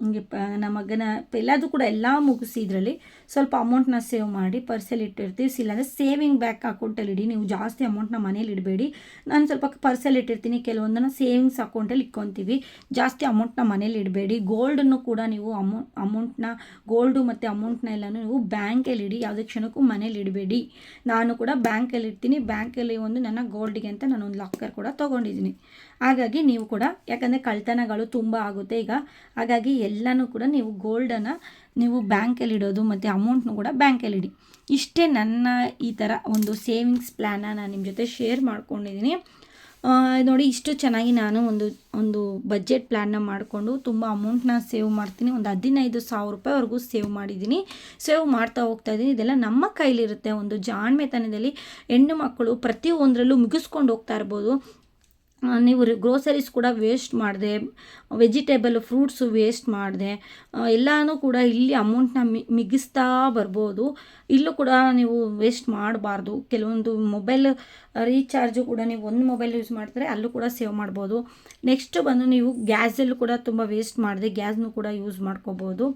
ಹಿಂಗೆ ನಮ್ಮ ಮಗನ ಎಲ್ಲದೂ ಕೂಡ ಎಲ್ಲ ಮುಗಿಸಿ ಇದರಲ್ಲಿ ಸ್ವಲ್ಪ ಅಮೌಂಟ್ನ ಸೇವ್ ಮಾಡಿ ಪರ್ಸಲ್ಲಿ ಇಟ್ಟಿರ್ತೀವಿ. ಇಲ್ಲಾಂದರೆ ಸೇವಿಂಗ್ ಬ್ಯಾಂಕ್ ಅಕೌಂಟಲ್ಲಿ ಇಡಿ. ನೀವು ಜಾಸ್ತಿ ಅಮೌಂಟ್ನ ಮನೇಲಿ ಇಡಬೇಡಿ. ನಾನು ಸ್ವಲ್ಪ ಪರ್ಸಲ್ಲಿ ಇಟ್ಟಿರ್ತೀನಿ. ಕೆಲವೊಂದನ್ನು ಸೇವಿಂಗ್ಸ್ ಅಕೌಂಟಲ್ಲಿ ಇಟ್ಕೊತೀವಿ. ಜಾಸ್ತಿ ಅಮೌಂಟ್ನ ಮನೇಲಿ ಇಡಬೇಡಿ. ಗೋಲ್ಡನ್ನು ಕೂಡ ನೀವು ಅಮೌ ಅಮೌಂಟ್ನ ಗೋಲ್ಡು ಮತ್ತು ಅಮೌಂಟ್ನ ಎಲ್ಲನೂ ನೀವು ಬ್ಯಾಂಕಲ್ಲಿ ಇಡಿ. ಯಾವುದೇ ಕ್ಷಣಕ್ಕೂ ಮನೇಲಿ ಇಡಬೇಡಿ. ನಾನು ಕೂಡ ಬ್ಯಾಂಕಲ್ಲಿ ಇಡ್ತೀನಿ. ಬ್ಯಾಂಕಲ್ಲಿ ಒಂದು ನನ್ನ ಗೋಲ್ಡಿಗೆ ಅಂತ ನಾನು ಒಂದು ಲಾಕರ್ ಕೂಡ ತೊಗೊಂಡಿದ್ದೀನಿ. ಹಾಗಾಗಿ ನೀವು ಕೂಡ, ಯಾಕಂದರೆ ಕಳ್ತನಗಳು ತುಂಬ ಆಗುತ್ತೆ ಈಗ. ಹಾಗಾಗಿ ಎಲ್ಲನೂ ಕೂಡ ನೀವು ಗೋಲ್ಡನ್ನು ನೀವು ಬ್ಯಾಂಕಲ್ಲಿ ಇಡೋದು ಮತ್ತು ಅಮೌಂಟ್ನು ಕೂಡ ಬ್ಯಾಂಕಲ್ಲಿ ಇಡಿ. ಇಷ್ಟೇ ನನ್ನ ಈ ಥರ ಒಂದು ಸೇವಿಂಗ್ಸ್ ಪ್ಲ್ಯಾನ ನಾನು ನಿಮ್ಮ ಜೊತೆ ಶೇರ್ ಮಾಡ್ಕೊಂಡಿದ್ದೀನಿ ನೋಡಿ, ಇಷ್ಟು ಚೆನ್ನಾಗಿ ನಾನು ಒಂದು ಒಂದು ಬಜೆಟ್ ಪ್ಲ್ಯಾನ್ನ ಮಾಡಿಕೊಂಡು ತುಂಬ ಅಮೌಂಟ್ನ ಸೇವ್ ಮಾಡ್ತೀನಿ. ಒಂದು ಹದಿನೈದು ಸಾವಿರ ರೂಪಾಯಿವರೆಗೂ ಸೇವ್ ಮಾಡಿದ್ದೀನಿ ಸೇವ್ ಮಾಡ್ತಾ ಹೋಗ್ತಾ ಇದ್ದೀನಿ ಇದೆಲ್ಲ ನಮ್ಮ ಕೈಲಿರುತ್ತೆ. ಒಂದು ಜಾಣ್ಮೆತನದಲ್ಲಿ ಹೆಣ್ಣು ಮಕ್ಕಳು ಪ್ರತಿಯೊಂದರಲ್ಲೂ ಮುಗಿಸ್ಕೊಂಡು ಹೋಗ್ತಾ ಇರ್ಬೋದು. ನೀವು ಗ್ರೋಸರೀಸ್ ಕೂಡ ವೇಸ್ಟ್ ಮಾಡಿದೆ ವೆಜಿಟೇಬಲ್ ಫ್ರೂಟ್ಸು ವೇಸ್ಟ್ ಮಾಡಿದೆ ಎಲ್ಲನೂ ಕೂಡ ಇಲ್ಲಿ ಅಮೌಂಟ್ನ ಮಿಗಿಸ್ತಾ ಬರ್ಬೋದು. ಇಲ್ಲೂ ಕೂಡ ನೀವು ವೇಸ್ಟ್ ಮಾಡಬಾರ್ದು. ಕೆಲವೊಂದು ಮೊಬೈಲ್ ರೀಚಾರ್ಜು ಕೂಡ ನೀವು ಒಂದು ಮೊಬೈಲ್ ಯೂಸ್ ಮಾಡ್ತಾರೆ, ಅಲ್ಲೂ ಕೂಡ ಸೇವ್ ಮಾಡ್ಬೋದು. ನೆಕ್ಸ್ಟ್ ಬಂದು ನೀವು ಗ್ಯಾಸಲ್ಲೂ ಕೂಡ ತುಂಬ ವೇಸ್ಟ್ ಮಾಡಿದೆ ಗ್ಯಾಸ್ನು ಕೂಡ ಯೂಸ್ ಮಾಡ್ಕೋಬೋದು.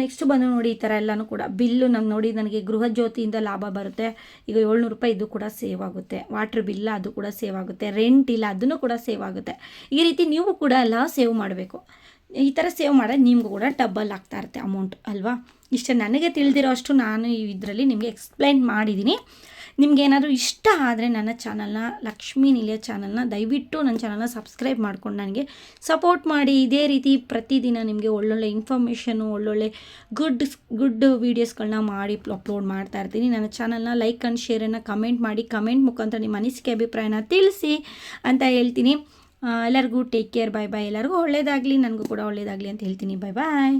ನೆಕ್ಸ್ಟ್ ಬಂದು ನೋಡಿ ಈ ಥರ ಎಲ್ಲನೂ ಕೂಡ. ಬಿಲ್ಲು ನಮ್ಗೆ ನೋಡಿ ನನಗೆ ಗೃಹ ಜ್ಯೋತಿಯಿಂದ ಲಾಭ ಬರುತ್ತೆ. ಈಗ ಏಳ್ನೂರು ರೂಪಾಯಿ ಇದು ಕೂಡ ಸೇವ್ ಆಗುತ್ತೆ. ವಾಟ್ರ್ ಬಿಲ್ಲ ಅದು ಕೂಡ ಸೇವ್ ಆಗುತ್ತೆ. ರೆಂಟ್ ಇಲ್ಲ ಅದನ್ನು ಕೂಡ ಸೇವ್ ಆಗುತ್ತೆ. ಈ ರೀತಿ ನೀವು ಕೂಡ ಎಲ್ಲ ಸೇವ್ ಮಾಡಬೇಕು. ಈ ಥರ ಸೇವ್ ಮಾಡೋದು ನಿಮಗೂ ಕೂಡ ಡಬ್ಬಲ್ ಆಗ್ತಾ ಇರುತ್ತೆ ಅಮೌಂಟ್ ಅಲ್ವಾ? ಇಷ್ಟ ನನಗೆ ತಿಳಿದಿರೋ ಅಷ್ಟು ನಾನು ಇದರಲ್ಲಿ ನಿಮಗೆ ಎಕ್ಸ್ಪ್ಲೈನ್ ಮಾಡಿದ್ದೀನಿ. ನಿಮ್ಗೆ ಏನಾದರೂ ಇಷ್ಟ ಆದರೆ ನನ್ನ ಚಾನಲ್ನ ಲಕ್ಷ್ಮೀ ನಿಲಯ ಚಾನಲ್ನ ದಯವಿಟ್ಟು ನನ್ನ ಚಾನಲ್ನ ಸಬ್ಸ್ಕ್ರೈಬ್ ಮಾಡ್ಕೊಂಡು ನನಗೆ ಸಪೋರ್ಟ್ ಮಾಡಿ. ಇದೇ ರೀತಿ ಪ್ರತಿದಿನ ನಿಮಗೆ ಒಳ್ಳೊಳ್ಳೆ ಇನ್ಫಾರ್ಮೇಷನು ಒಳ್ಳೊಳ್ಳೆ ಗುಡ್ ಗುಡ್ ವೀಡಿಯೋಸ್ಗಳನ್ನ ಮಾಡಿ ಅಪ್ಲೋಡ್ ಮಾಡ್ತಾ ಇರ್ತೀನಿ. ನನ್ನ ಚಾನಲ್ನ ಲೈಕ್ ಆ್ಯಂಡ್ ಶೇರನ್ನು ಕಮೆಂಟ್ ಮಾಡಿ. ಕಮೆಂಟ್ ಮುಖಾಂತರ ನಿಮ್ಮ ಅನಿಸಿಕೆ, ಅಭಿಪ್ರಾಯನ ತಿಳಿಸಿ ಅಂತ ಹೇಳ್ತೀನಿ. ಎಲ್ಲರಿಗೂ ಟೇಕ್ ಕೇರ್ ಬಾಯ್ ಬಾಯ್ ಎಲ್ಲರಿಗೂ ಒಳ್ಳೇದಾಗಲಿ. ನನಗೂ ಕೂಡ ಒಳ್ಳೇದಾಗಲಿ ಅಂತ ಹೇಳ್ತೀನಿ. ಬಾಯ್ ಬಾಯ್